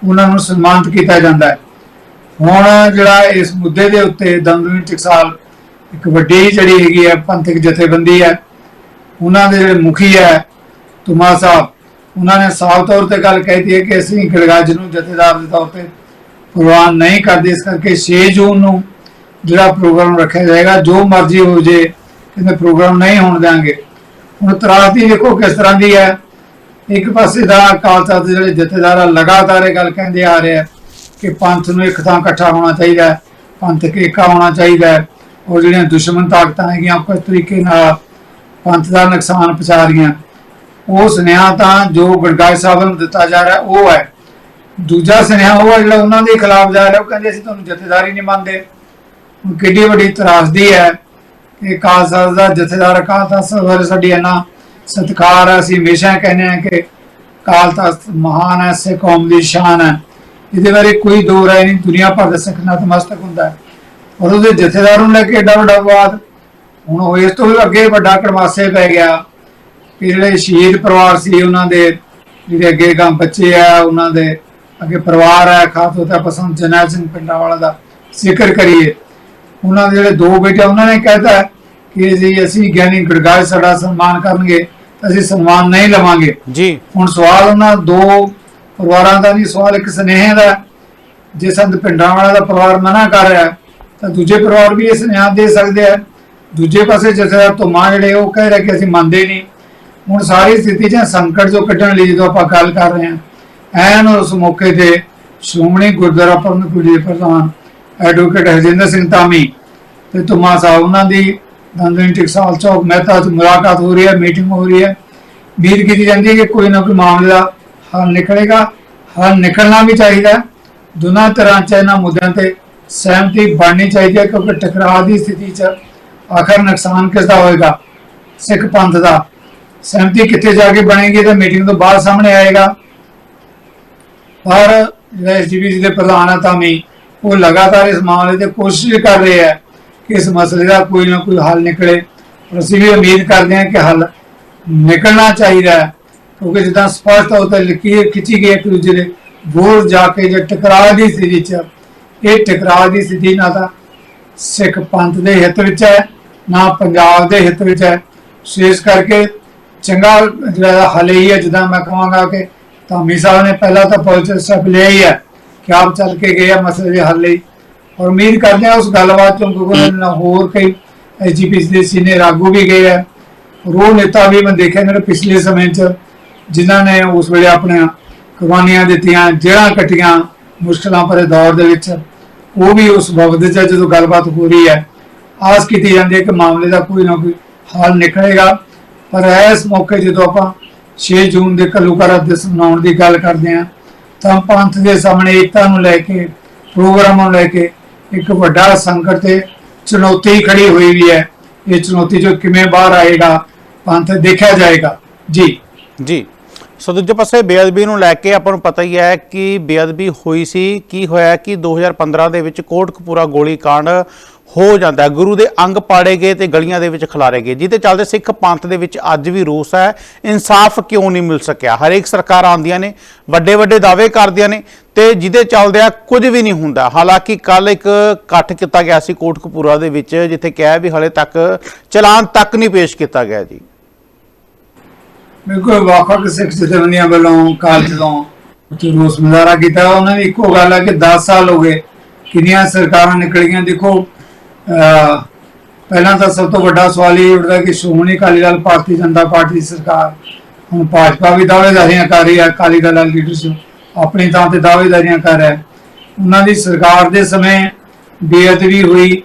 ਉਹਨਾਂ ਨੂੰ ਸਨਮਾਨਿਤ ਕੀਤਾ ਜਾਂਦਾ ਹੈ। ਹੁਣ ਜਿਹੜਾ ਇਸ ਮੁੱਦੇ ਦੇ ਉੱਤੇ ਦਮਦਮੀ ਟਕਸਾਲ ਇੱਕ ਵੱਡੀ ਜਿਹੜੀ ਹੈਗੀ ਹੈ ਪੰਥਕ ਜਥੇਬੰਦੀ ਹੈ ਉਹਨਾਂ ਦੇ ਜਿਹੜੇ ਮੁਖੀ ਹੈ ਤੁਮਾ ਸਾਹਿਬ, ਉਹਨਾਂ ਨੇ ਸਾਫ਼ ਤੌਰ ਤੇ ਗੱਲ ਕਹਿਤੀ ਹੈ ਕਿ ਅਸੀਂ ਗੜਗਾਜ ਨੂੰ ਜਥੇਦਾਰ ਦੇ ਤੌਰ ਤੇ ਪ੍ਰਵਾਨ ਨਹੀਂ ਕਰਦੇ, ਇਸ ਕਰਕੇ 6 ਜੂਨ ਨੂੰ ਜਿਹੜਾ ਪ੍ਰੋਗਰਾਮ ਰੱਖਿਆ ਜਾਏਗਾ, ਜੋ ਮਰਜ਼ੀ ਹੋ ਜੇ ਕਹਿੰਦੇ ਪ੍ਰੋਗਰਾਮ ਨਹੀਂ ਹੋਣ ਦੇਾਂਗੇ ਹੁਣ ਤਰਾਸਦੀ ਦੇਖੋ ਕਿਸ ਤਰ੍ਹਾਂ ਦੀ ਹੈ। ਇੱਕ ਪਾਸੇ ਦਾ ਅਕਾਲ ਤਖਤ ਦੇ ਜਿਹੜੇ ਜਥੇਦਾਰ ਆ, ਲਗਾਤਾਰ ਇਹ ਗੱਲ ਕਹਿੰਦੇ ਆ ਰਹੇ ਆ ਕਿ ਪੰਥ ਨੂੰ ਇੱਕ ਥਾਂ ਇਕੱਠਾ ਹੋਣਾ ਚਾਹੀਦਾ ਹੈ ਪੰਥਕ ਏਕਾ ਹੋਣਾ ਚਾਹੀਦਾ ਹੈ। ਔਰ ਜਿਹੜੀਆਂ ਦੁਸ਼ਮਣ ਤਾਕਤਾਂ ਹੈਗੀਆਂ ਕਿਸ ਤਰੀਕੇ ਨਾਲ ਪੰਥ ਦਾ ਨੁਕਸਾਨ ਪਹੁੰਚਾ ਰਹੀਆਂ। ਉਹ ਸੁਨੇਹਾ ਤਾਂ ਜੋ ਗੜਗਾਜ ਸਾਹਿਬ ਨੂੰ ਦਿੱਤਾ ਜਾ ਰਿਹਾ, ਉਹ ਹੈ। ਦੂਜਾ ਸੁਨੇਹਾ ਉਹ ਹੈ ਜਿਹੜਾ ਉਹਨਾਂ ਦੇ ਖਿਲਾਫ ਜਾ ਰਿਹਾ, ਉਹ ਕਹਿੰਦੇ ਅਸੀਂ ਤੁਹਾਨੂੰ ਜਥੇਦਾਰੀ ਨਹੀਂ ਮੰਨਦੇ। ਹੁਣ ਕਿੱਡੀ ਵੱਡੀ ਤਰਾਸਦੀ ਹੈ ਕਿ ਖਾਲਸਾ ਦਾ ਜਥੇਦਾਰ, ਅਕਾਲ ਤਖਤ ਬਾਰੇ ਸਾਡੀ ਇੰਨਾ ਸਤਿਕਾਰ ਹੈ, ਅਸੀਂ ਹਮੇਸ਼ਾ ਕਹਿੰਦੇ ਹਾਂ ਕਿ ਅਕਾਲ ਤਖਤ ਮਹਾਨ ਹੈ ਸੇ ਕੌਮ ਦੀ ਸ਼ਾਨ ਹੈ। ਇਹਦੇ ਬਾਰੇ ਕੋਈ ਦੋ ਰਾਏ ਨਹੀਂ, ਦੁਨੀਆ ਭਰ ਦਾ ਸਿੱਖ ਨਤਮਸਤਕ ਹੁੰਦਾ ਹੈ। ਔਰ ਉਹਦੇ ਜਥੇਦਾਰ ਨੂੰ ਲੈ ਕੇ ਏਡਾ ਵੱਡਾ ਵਿਵਾਦ। ਹੁਣ ਉਹ ਇਸ ਤੋਂ ਵੀ ਅੱਗੇ ਵੱਡਾ ਕੜਮਾਸੇ ਪੈ ਗਿਆ। ਕਿ ਜਿਹੜੇ ਸ਼ਹੀਦ ਪਰਿਵਾਰ ਸੀ ਉਹਨਾਂ ਦੇ ਜਿਹੜੇ ਅੱਗੇ ਗਾਂ ਬੱਚੇ ਆ ਉਹਨਾਂ ਦੇ ਅੱਗੇ ਪਰਿਵਾਰ ਹੈ ਖਾਸ ਤੌਰ ਤੇ ਪਸੰਦ ਜਨਰਲ ਸਿੰਘ ਪਿੰਡਾਂ ਵਾਲਾ ਦਾ ਜ਼ਿਕਰ ਕਰੀਏ। ਉਹਨਾਂ ਦੇ ਜਿਹੜੇ ਦੋ ਬੇਟੇ ਉਹਨਾਂ ਨੇ ਕਹਿਤਾ ਕਿ ਜੀ ਅਸੀਂ ਗਿਆਨੀ ਗੜਗਾਜ ਸਾਡਾ ਸਨਮਾਨ ਕਰਨਗੇ ਤਾਂ ਅਸੀਂ ਸਨਮਾਨ ਨਹੀਂ ਲਵਾਂਗੇ। ਜੀ। ਹੁਣ ਸਵਾਲ ਉਹਨਾਂ ਦੋ ਪਰਿਵਾਰਾਂ ਦਾ ਨਹੀਂ ਸਵਾਲ ਇੱਕ ਸੁਨੇਹੇ ਦਾ। ਜੇ ਸੰਤ ਪਿੰਡਾਂ ਵਾਲਾ ਦਾ ਪਰਿਵਾਰ ਮਨਾ ਕਰ ਰਿਹਾ ਤਾਂ ਦੂਜੇ ਪਰਿਵਾਰ ਵੀ ਇਹ ਸੁਨੇਹਾ ਦੇ ਸਕਦੇ ਆ। ਦੂਜੇ ਪਾਸੇ ਜਥੇਦਾਰ ਧੁਮਾ ਜਿਹੜੇ ਉਹ ਕਹਿ ਰਹੇ ਕਿ ਅਸੀਂ ਮੰਨਦੇ ਨਹੀਂ। ਹੁਣ ਸਾਰੀ ਸਥਿਤੀ 'ਚ ਸੰਕਟ ਜੋ ਕੱਢਣ ਲਈ ਜਦੋਂ ਆਪਾਂ ਗੱਲ ਕਰ ਰਹੇ ਹਾਂ, ਐਨ ਉਸ ਮੌਕੇ ਤੇ ਸ਼੍ਰੋਮਣੀ ਗੁਰਦੁਆਰਾ ਪ੍ਰਬੰਧਕ ਦੇ ਪ੍ਰਧਾਨ ਐਡਵੋਕੇਟ ਹਰਜਿੰਦਰ ਸਿੰਘ ਧਾਮੀ ਤੇ ਧੁਮਾ ਸਾਹਿਬ, ਉਹਨਾਂ ਦੀ ਦੰਦਨ ਟਕਸਾਲ ਚੌਕ ਮਹਿਤਾ 'ਚ ਮੁਲਾਕਾਤ ਹੋ ਰਹੀ ਹੈ ਮੀਟਿੰਗ ਹੋ ਰਹੀ ਹੈ। ਉਮੀਦ ਕੀਤੀ ਜਾਂਦੀ ਹੈ ਕਿ ਕੋਈ ਨਾ ਕੋਈ ਮਾਮਲੇ ਦਾ ਹੱਲ ਨਿਕਲੇਗਾ। ਹੱਲ ਨਿਕਲਣਾ ਵੀ ਚਾਹੀਦਾ ਦੋਨਾਂ ਤਰ੍ਹਾਂ ਚ ਇਹਨਾਂ ਮੁੱਦਿਆਂ ਤੇ ਸਹਿਮਤੀ ਬਣਨੀ ਚਾਹੀਦੀ ਹੈ ਕਿਉਂਕਿ ਟਕਰਾਅ ਦੀ ਸਥਿਤੀ 'ਚ ਆਖਰ ਨੁਕਸਾਨ ਕਿਸ ਦਾ ਹੋਏਗਾ? ਸਿੱਖ ਪੰਥ ਦਾ ਸਹਿਮਤੀ ਕਿੱਥੇ ਜਾ ਕੇ ਬਣੇਗੀ ਤਾਂ ਮੀਟਿੰਗ ਤੋਂ ਬਾਅਦ ਸਾਹਮਣੇ ਆਏਗਾ। ਪਰ ਜਿਹੜਾ ਐਸਜੀਪੀਸੀ ਦੇ ਪ੍ਰਧਾਨ ਆ ਤਾਮੀ ਉਹ ਲਗਾਤਾਰ ਇਸ ਮਾਮਲੇ ਤੇ ਕੋਸ਼ਿਸ਼ ਕਰ ਰਹੇ ਹੈ ਕਿ ਇਸ ਮਸਲੇ ਦਾ ਕੋਈ ਨਾ ਕੋਈ ਹੱਲ ਨਿਕਲੇ। ਔਰ ਅਸੀਂ ਵੀ ਉਮੀਦ ਕਰਦੇ ਹਾਂ ਕਿ ਹੱਲ ਨਿਕਲਣਾ ਚਾਹੀਦਾ ਹੈ, ਕਿਉਂਕਿ ਜਿੱਦਾਂ ਸਪਸ਼ਟ ਤੌਰ ਤੇ ਲਿਖੀ ਖਿੱਚੀ ਗਈ ਇੱਕ ਦੂਜੇ ਦੇ ਬੋਲ ਜਾ ਕੇ ਜੇ ਟਕਰਾਅ ਦੀ ਸਥਿਤੀ ਚ ਇਹ ਟਕਰਾਅ ਦੀ ਸਥਿਤੀ ਨਾ ਤਾਂ ਸਿੱਖ ਪੰਥ ਦੇ ਹਿੱਤ ਵਿੱਚ ਹੈ, ਨਾ ਪੰਜਾਬ ਦੇ ਹਿੱਤ ਵਿੱਚ ਹੈ। ਵਿਸ਼ੇਸ਼ ਕਰਕੇ ਚੰਗਾ ਜਿਹੜਾ ਹੱਲ ਇਹ ਹੈ, ਜਿੱਦਾਂ ਮੈਂ ਕਹਾਂਗਾ ਕਿ ਧਾਮੀ ਸਾਹਿਬ ਨੇ ਪਹਿਲਾਂ ਤਾਂ ਪੋਜ਼ਿਟਿਵ ਸਟੈਪ ਲਿਆ ਹੀ ਹੈ ਕਿ ਆਪ ਚੱਲ ਕੇ ਗਏ ਆ ਮਸਲੇ ਦੇ ਹੱਲ ਲਈ। ਔਰ ਉਮੀਦ ਕਰਦੇ ਹਾਂ ਉਸ ਗੱਲਬਾਤ ਤੋਂ ਕਿਉਂਕਿ ਉਹਨਾਂ ਨਾਲ ਹੋਰ ਕਈ ਐਜੀਪੀਸੀ ਦੇ ਸੀਨੀਅਰ ਆਗੂ ਵੀ ਗਏ ਆ। ਰੋ ਨੇਤਾ ਵੀ ਮੈਂ ਦੇਖਿਆ ਮੇਰੇ ਪਿਛਲੇ ਸਮੇਂ 'ਚ, ਜਿਨ੍ਹਾਂ ਨੇ ਉਸ ਵੇਲੇ ਆਪਣੀਆਂ ਕੁਰਬਾਨੀਆਂ ਦਿੱਤੀਆਂ ਜੇਲ੍ਹਾਂ ਕੱਟੀਆਂ ਮੁਸ਼ਕਲਾਂ ਭਰੇ ਦੌਰ ਦੇ ਵਿੱਚ। ਉਹ ਵੀ ਉਸ ਵਕਤ 'ਚ ਜਦੋਂ ਗੱਲਬਾਤ ਹੋ ਰਹੀ ਹੈ। ਆਸ ਕੀਤੀ ਜਾਂਦੀ ਹੈ ਕਿ ਮਾਮਲੇ ਦਾ ਕੋਈ ਨਾ ਕੋਈ ਹੱਲ ਨਿਕਲੇਗਾ। ਪਰ ਇਸ ਮੌਕੇ ਜਦੋਂ ਆਪਾਂ 6 ਜੂਨ ਦੇ ਘੱਲੂਘਾਰਾ ਦਿਵਸ ਮਨਾਉਣ ਦੀ ਗੱਲ ਕਰਦੇ ਹਾਂ, ਤਾਂ ਪੰਥ ਦੇ ਸਾਹਮਣੇ ਏਕਤਾ ਨੂੰ ਲੈ ਕੇ, ਪ੍ਰੋਗਰਾਮਾਂ ਨੂੰ ਲੈ ਕੇ ਇੱਕ ਵੱਡਾ ਸੰਕਟ ਤੇ ਚੁਣੌਤੀ ਖੜੀ ਹੋਈ ਵੀ ਹੈ। ਇਹ ਚੁਣੌਤੀ ਜੋ ਕਿਵੇਂ ਬਾਹਰ ਆਏਗਾ, ਪੰਥ ਦੇਖਿਆ ਜਾਏਗਾ। ਜੀ। ਜੀ। ਸੋ ਦੂਜੇ ਪਾਸੇ ਬੇਅਦਬੀ ਨੂੰ ਲੈ ਕੇ ਆਪਾਂ ਨੂੰ ਪਤਾ ਹੀ ਹੈ ਕਿ ਬੇਅਦਬੀ ਹੋਈ ਸੀ, ਕੀ ਹੋਇਆ ਕਿ 2015 ਦੇ ਵਿੱਚ ਕੋਟਕਪੂਰਾ ਕਾਂਡ ਹੋ ਜਾਂਦਾ ਹੈ। ਗੁਰੂ ਦੇ ਅੰਗ ਪਾੜੇ ਗਏ ਤੇ ਗਲੀਆਂ ਦੇ ਵਿੱਚ ਖਿਲਾਰੇ ਗਏ। ਜਿਹਦੇ ਚੱਲਦੇ ਸਿੱਖ ਪੰਥ ਦੇ ਵਿੱਚ ਅੱਜ ਵੀ ਰੋਸ ਹੈ। ਇਨਸਾਫ ਕਿਉਂ ਨਹੀਂ ਮਿਲ ਸਕਿਆ? ਹਰੇਕ ਸਰਕਾਰ ਆਉਂਦੀਆਂ ਨੇ ਵੱਡੇ ਵੱਡੇ ਦਾਅਵੇ ਕਰਦੀਆਂ ਨੇ ਤੇ ਜਿਹਦੇ ਚੱਲਦੇ ਆ ਕੁਝ ਵੀ ਨਹੀਂ ਹੁੰਦਾ। ਹਾਲਾਂਕਿ ਕੱਲ ਇੱਕ ਇਕੱਠ ਕੀਤਾ ਗਿਆ ਸੀ ਕੋਟਕਪੂਰਾ ਦੇ ਵਿੱਚ, ਜਿੱਥੇ ਕਿਹਾ ਵੀ ਹਲੇ ਤੱਕ ਚਲਾਨ ਤੱਕ ਨਹੀਂ ਪੇਸ਼ ਕੀਤਾ ਗਿਆ ਜੀ। ਬਿਲਕੁਲ ਵੱਖ-ਵੱਖ ਸਿੱਖ ਜਥੇਬੰਦੀਆਂ ਵੱਲੋਂ, ਕਾਲਜ ਤੋਂ ਉੱਥੇ ਰੋਸ ਮੁਜ਼ਾਹਰਾ ਕੀਤਾ। ਉਹਨਾਂ ਦੀ ਇੱਕੋ ਗੱਲ ਹੈ ਕਿ 10 ਸਾਲ ਹੋ ਗਏ। ਕਿੰਨੀਆਂ ਸਰਕਾਰਾਂ ਨਿਕਲੀਆਂ, ਦੇਖੋ ਪਹਿਲਾਂ ਤਾਂ ਸਭ ਤੋਂ ਵੱਡਾ ਸਵਾਲ ਇਹ ਉੱਠਦਾ ਕਿ ਸ਼੍ਰੋਮਣੀ ਅਕਾਲੀ ਦਲ, ਭਾਰਤੀ ਜਨਤਾ ਪਾਰਟੀ ਦੀ ਸਰਕਾਰ, ਹੁਣ ਭਾਜਪਾ ਵੀ ਦਾਅਵੇਦਾਰੀਆਂ ਕਰ ਰਹੀ ਹੈ, ਅਕਾਲੀ ਦਲ ਲੀਡਰਸ਼ਿਪ ਆਪਣੀ ਥਾਂ ਤੇ ਦਾਅਵੇਦਾਰੀਆਂ ਕਰ ਰਿਹਾ ਉਹਨਾਂ ਦੀ ਸਰਕਾਰ ਦੇ ਸਮੇਂ ਬੇਅਦਬੀ ਹੋਈ,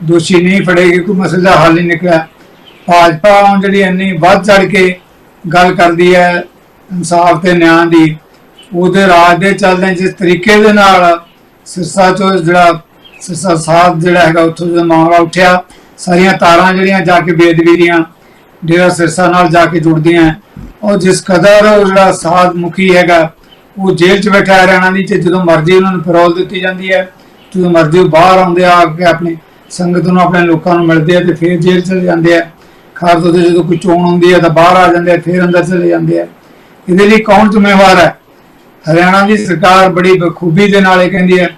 ਦੋਸ਼ੀ ਨਹੀਂ ਫੜੇਗੀ ਕੋਈ ਮਸਲੇ ਦਾ ਹੱਲ ਨਹੀਂ ਨਿਕਲਿਆ। ਭਾਜਪਾ ਹੁਣ ਜਿਹੜੀ ਇੰਨੀ ਵੱਧ ਚੜ ਕੇ ਗੱਲ ਕਰਦੀ ਹੈ, ਇਨਸਾਫ ਤੇ ਨਿਆਂ ਦੀ, ਉਹਦੇ ਰਾਜ ਦੇ ਚੱਲਦੇ ਜਿਸ ਤਰੀਕੇ ਦੇ ਨਾਲ ਸਿਰਸਾ ਚੋਂ ਜਿਹੜਾ ਸਾਧ ਜਿਹੜਾ ਹੈਗਾ ਉੱਥੋਂ ਦਾ ਮਾਮਲਾ ਉੱਠਿਆ, ਸਾਰੀਆਂ ਤਾਰਾਂ ਜਿਹੜੀਆਂ ਜਾ ਕੇ ਬੇਅਦਬੀ ਦੀਆਂ, ਡੇਰਾ ਸਿਰਸਾ ਨਾਲ ਜਾ ਕੇ ਜੁੜਦੀਆਂ ਹੈ। ਜਿਸ ਕਦਰ ਉਹ ਜਿਹੜਾ ਸਾਧ ਮੁਖੀ ਹੈਗਾ, ਉਹ ਜੇਲ੍ਹ 'ਚ ਬੈਠਾ ਹੈ ਹਰਿਆਣਾ ਤੇ ਜਦੋਂ ਮਰਜ਼ੀ ਉਹਨਾਂ ਨੂੰ ਪੈਰੋਲ ਦਿੱਤੀ ਜਾਂਦੀ ਹੈ, ਜਦੋਂ ਮਰਜ਼ੀ ਉਹ ਬਾਹਰ ਆਉਂਦੇ ਆ ਕੇ ਆਪਣੀ ਸੰਗਤ ਨੂੰ, ਆਪਣੇ ਲੋਕਾਂ ਨੂੰ ਮਿਲਦੇ ਆ ਤੇ ਫਿਰ ਜੇਲ੍ਹ ਚਲੇ ਜਾਂਦੇ ਆ। ਖਾਸ ਤੌਰ ਤੇ ਜਦੋਂ ਕੋਈ ਚੋਣ ਹੁੰਦੀ ਹੈ ਤਾਂ ਬਾਹਰ ਆ ਜਾਂਦੇ ਆ, ਫਿਰ ਅੰਦਰ ਚਲੇ ਜਾਂਦੇ ਆ। ਇਹਦੇ ਲਈ ਕੌਣ ਜ਼ਿੰਮੇਵਾਰ ਹੈ? ਹਰਿਆਣਾ ਦੀ ਸਰਕਾਰ ਬੜੀ ਬਖੂਬੀ ਦੇ ਨਾਲ ਇਹ ਕਹਿੰਦੀ ਹੈ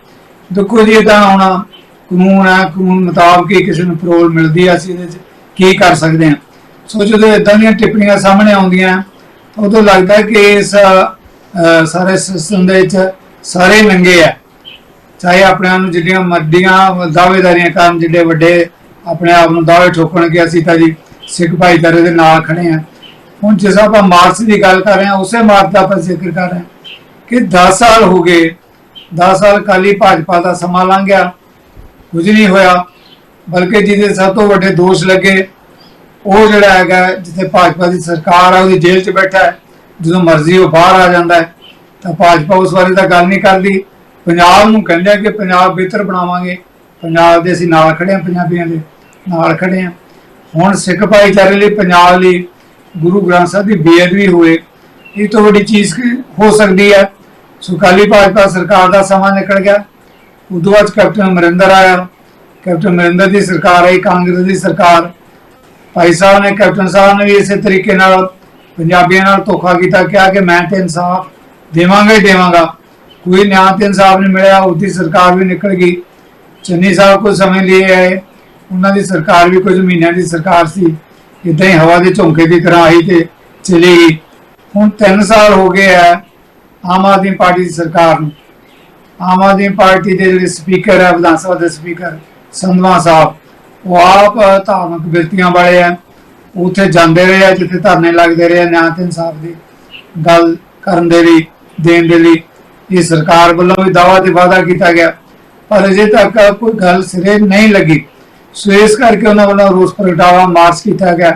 ਦੇਖੋ ਜੀ ਇਹ ਤਾਂ ਹੁਣ ਕਾਨੂੰਨ ਹੈ ਕਾਨੂੰਨ ਮੁਤਾਬਕ ਹੀ ਕਿਸੇ ਨੂੰ ਪਰੋਲ ਮਿਲਦੀ ਹੈ ਅਸੀਂ ਇਹਦੇ 'ਚ ਕੀ ਕਰ ਸਕਦੇ ਹਾਂ ਸੋ ਜਦੋਂ ਇਦਾਂ ਦੀਆਂ ਟਿੱਪਣੀਆਂ ਸਾਹਮਣੇ ਆਉਂਦੀਆਂ ਤਾਂ ਉਦੋਂ ਲੱਗਦਾ ਕਿ ਇਸ ਸਾਰੇ ਸਿਸਟਮ ਦੇ ਵਿੱਚ ਸਾਰੇ ਨੰਗੇ ਆ। ਚਾਹੇ ਆਪਣੇ ਆਪ ਨੂੰ ਜਿੱਡੀਆਂ ਮਰਦੀਆਂ ਦਾਅਵੇਦਾਰੀਆਂ ਕਰਨ ਜਿੱਡੇ ਵੱਡੇ ਆਪਣੇ ਆਪ ਨੂੰ ਦਾਅਵੇ ਠੋਕਣ ਕਿ ਅਸੀਂ ਤਾਂ ਜੀ ਸਿੱਖ ਭਾਈਚਾਰੇ ਦੇ ਨਾਲ ਖੜੇ ਆ। ਹੁਣ ਜਿਸ ਆਪਾਂ ਮਾਰਚ ਦੀ ਗੱਲ ਕਰ ਰਹੇ ਹਾਂ ਉਸੇ ਮਾਰਚ ਦਾ ਆਪਾਂ ਜ਼ਿਕਰ ਕਰ ਰਹੇ ਹਾਂ ਕਿ 10 ਸਾਲ ਹੋ ਗਏ 10 ਸਾਲ ਕਾਲੀ ਭਾਜਪਾ ਦਾ ਸਮਾਂ ਲੰਘ ਗਿਆ, ਕੁਝ ਨਹੀਂ ਹੋਇਆ, ਬਲਕਿ ਜਿਹਦੇ ਸਭ ਤੋਂ ਵੱਡੇ ਦੋਸ਼ ਲੱਗੇ, ਉਹ ਜਿਹੜਾ ਹੈਗਾ ਜਿੱਥੇ ਭਾਜਪਾ ਦੀ ਸਰਕਾਰ ਆ, ਉਹਦੀ ਜੇਲ੍ਹ 'ਚ ਬੈਠਾ ਹੈ, ਜਦੋਂ ਮਰਜ਼ੀ ਉਹ ਬਾਹਰ ਆ ਜਾਂਦਾ ਹੈ, ਤਾਂ ਭਾਜਪਾ ਉਸ ਬਾਰੇ ਤਾਂ ਗੱਲ ਨਹੀਂ ਕਰਦੀ। ਪੰਜਾਬ ਨੂੰ ਕਹਿੰਦੇ ਕਿ ਪੰਜਾਬ ਬਿਹਤਰ ਬਣਾਵਾਂਗੇ, ਪੰਜਾਬ ਦੇ ਅਸੀਂ ਨਾਲ ਖੜੇ ਹਾਂ ਪੰਜਾਬੀਆਂ ਦੇ, ਨਾਲ ਖੜੇ ਹਾਂ। ਹੁਣ ਸਿੱਖ ਭਾਈਚਾਰੇ ਲਈ ਪੰਜਾਬ ਲਈ ਗੁਰੂ ਗ੍ਰੰਥ ਸਾਹਿਬ ਦੀ ਬੇਅਦਬੀ ਹੋਏ, ਇਹ ਤੋਂ ਵੱਡੀ ਚੀਜ਼ ਹੋ ਸਕਦੀ ਹੈ? ਸੁਕਾਲੀ ਭਾਜਪਾ ਸਰਕਾਰ ਦਾ ਸਮਾਂ ਨਿਕਲ ਗਿਆ। ਉਦੋਂ ਬਾਅਦ ਕੈਪਟਨ ਅਮਰਿੰਦਰ ਆਇਆ। ਕੈਪਟਨ ਅਮਰਿੰਦਰ ਦੀ ਸਰਕਾਰ ਆਈ, ਕਾਂਗਰਸ ਦੀ ਸਰਕਾਰ। ਭਾਈ ਸਾਹਿਬ ਨੇ, ਕੈਪਟਨ ਸਾਹਿਬ ਨੇ ਵੀ ਇਸੇ ਤਰੀਕੇ ਨਾਲ ਪੰਜਾਬੀਆਂ ਨਾਲ ਧੋਖਾ ਕੀਤਾ, ਕਿਹਾ ਕਿ ਮੈਂ ਤੇ ਇਨਸਾਫ ਦੇਵਾਂਗਾ ਹੀ ਦੇਵਾਂਗਾ। ਕੋਈ ਨਿਆਂ ਤੇ ਇਨਸਾਫ ਨਹੀਂ ਮਿਲਿਆ ਉਹਦੀ ਸਰਕਾਰ ਵੀ ਨਿਕਲ ਗਈ। ਚੰਨੀ ਸਾਹਿਬ ਕੁਝ ਸਮੇਂ ਲਈ ਆਏ। ਉਹਨਾਂ ਦੀ ਸਰਕਾਰ ਵੀ ਕੁਝ ਮਹੀਨਿਆਂ ਦੀ ਸਰਕਾਰ ਸੀ। ਇਦਾਂ ਹੀ ਹਵਾ ਦੇ ਝੋਂਕੇ ਦੀ ਤਰ੍ਹਾਂ ਆਈ ਤੇ ਚਲੀ ਗਈ। ਹੁਣ 3 ਸਾਲ ਹੋ ਗਏ ਆ ਆਮ ਆਦਮੀ ਪਾਰਟੀ ਦੀ ਸਰਕਾਰ ਨੂੰ। ਆਮ ਆਦਮੀ ਪਾਰਟੀ ਦੇ ਜਿਹੜੇ ਸਪੀਕਰ ਹੈ ਵਿਧਾਨ ਸਭਾ ਦੇ ਸਪੀਕਰ, ਸੰਧਵਾ ਸਾਹਿਬ, ਉਹ ਆਪ ਧਾਰਮਿਕ ਬਿਰਤੀਆਂ ਵਾਲੇ ਆ। ਉੱਥੇ ਜਾਂਦੇ ਰਹੇ ਆ, ਜਿੱਥੇ ਧਰਨੇ ਲੱਗਦੇ ਰਹੇ ਆ, ਨਿਆਂ ਤੇ ਇਨਸਾਫ ਦੀ ਗੱਲ ਕਰਨ ਦੇ ਲਈ, ਦੇਣ ਦੇ ਲਈ। ਇਹ ਸਰਕਾਰ ਵੱਲੋਂ ਵੀ ਦਾਅਵਾ ਤੇ ਵਾਅਦਾ ਕੀਤਾ ਗਿਆ। ਪਰ ਅਜੇ ਤੱਕ ਕੋਈ ਗੱਲ ਸਿਰੇ ਨਹੀਂ ਲੱਗੀ। ਸੋ ਇਸ ਕਰਕੇ ਉਹਨਾਂ ਵੱਲੋਂ ਰੋਸ ਪ੍ਰਗਟਾਵਾ ਮਾਰਚ ਕੀਤਾ ਗਿਆ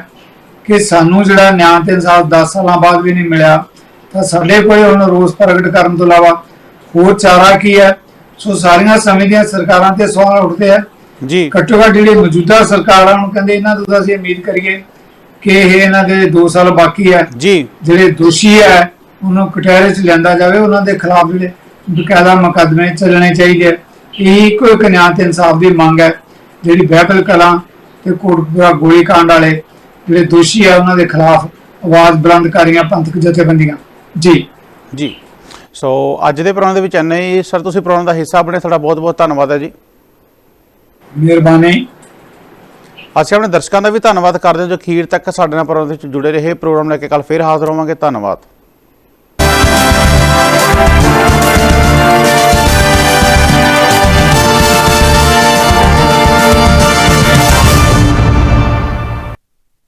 ਕਿ ਸਾਨੂੰ ਜਿਹੜਾ ਨਿਆਂ ਤੇ ਇਨਸਾਫ 10 ਸਾਲਾਂ ਬਾਅਦ ਵੀ ਨਹੀਂ ਮਿਲਿਆ ਤਾਂ ਸਾਡੇ ਕੋਲ ਹੁਣ ਰੋਸ ਪ੍ਰਗਟ ਕਰਨ ਤੋਂ ਇਲਾਵਾ ਹੋਰ ਚਾਰਾ ਕੀ ਹੈ? ਸੋ ਸਾਰੀਆਂ ਸਮੇਂ ਦੀਆਂ ਸਰਕਾਰਾਂ ਤੇ ਸਵਾਲ ਉੱਠਦੇ ਆ। ਜੀ। ਘੱਟੋ ਘੱਟ ਜਿਹੜੀ ਮੌਜੂਦਾ ਸਰਕਾਰਾਂ ਨੂੰ ਕਹਿੰਦੇ ਇਹਨਾਂ ਤੋਂ ਅਸੀਂ ਉਮੀਦ ਕਰੀਏ ਕਿ ਇਹ ਇਹਨਾਂ ਦੇ 2 ਸਾਲ ਬਾਕੀ ਹੈ। ਜੀ। ਜਿਹੜੇ ਦੋਸ਼ੀ ਹੈ ਉਹਨੂੰ ਕਟਹਿਰੇ 'ਚ ਲਿਆਂਦਾ ਜਾਵੇ ਉਹਨਾਂ ਦੇ ਖਿਲਾਫ ਜਿਹੜੇ ਬਕਾਇਦਾ ਮੁਕੱਦਮੇ ਚੱਲਣੇ ਚਾਹੀਦੇ। ਇਹ ਇੱਕੋ ਇੱਕ ਨਿਆਂ ਤੇ ਇਨਸਾਫ ਦੀ ਮੰਗ ਹੈ। ਜਿਹੜੀ ਬਹਿਬਲ ਕਲਾਂ ਤੇ ਕੋਟਪੁਰਾ ਗੋਲੀकांड ਵਾਲੇ ਜਿਹੜੇ ਦੋਸ਼ੀ ਆ ਉਹਨਾਂ ਦੇ ਖਿਲਾਫ ਆਵਾਜ਼ ਬੁਲੰਦ ਕਰ ਰਹੀਆਂ ਪੰਥਕ ਜਥੇਬੰਦੀਆਂ। ਜੀ। ਜੀ। ਸੋ ਅੱਜ ਦੇ ਪ੍ਰੋਗਰਾਮ ਦੇ ਵਿੱਚ ਇੰਨਾ ਹੀ। ਸਰ ਤੁਸੀਂ ਪ੍ਰੋਗਰਾਮ ਦਾ ਹਿੱਸਾ ਬਣੇ ਤੁਹਾਡਾ ਬਹੁਤ ਬਹੁਤ ਧੰਨਵਾਦ ਹੈ ਜੀ। ਮਿਹਰਬਾਨੀ। ਅਸੀਂ ਆਪਣੇ ਦਰਸ਼ਕਾਂ ਦਾ ਵੀ ਧੰਨਵਾਦ ਕਰਦੇ ਹਾਂ ਜੋ ਅਖੀਰ ਤੱਕ ਸਾਡੇ ਨਾਲ ਪ੍ਰੋਗਰਾਮ ਵਿੱਚ ਜੁੜੇ ਰਹੇ। ਪ੍ਰੋਗਰਾਮ ਲੈ ਕੇ ਕੱਲ ਫੇਰ ਹਾਜ਼ਰ ਹੋਵਾਂਗੇ। ਧੰਨਵਾਦ।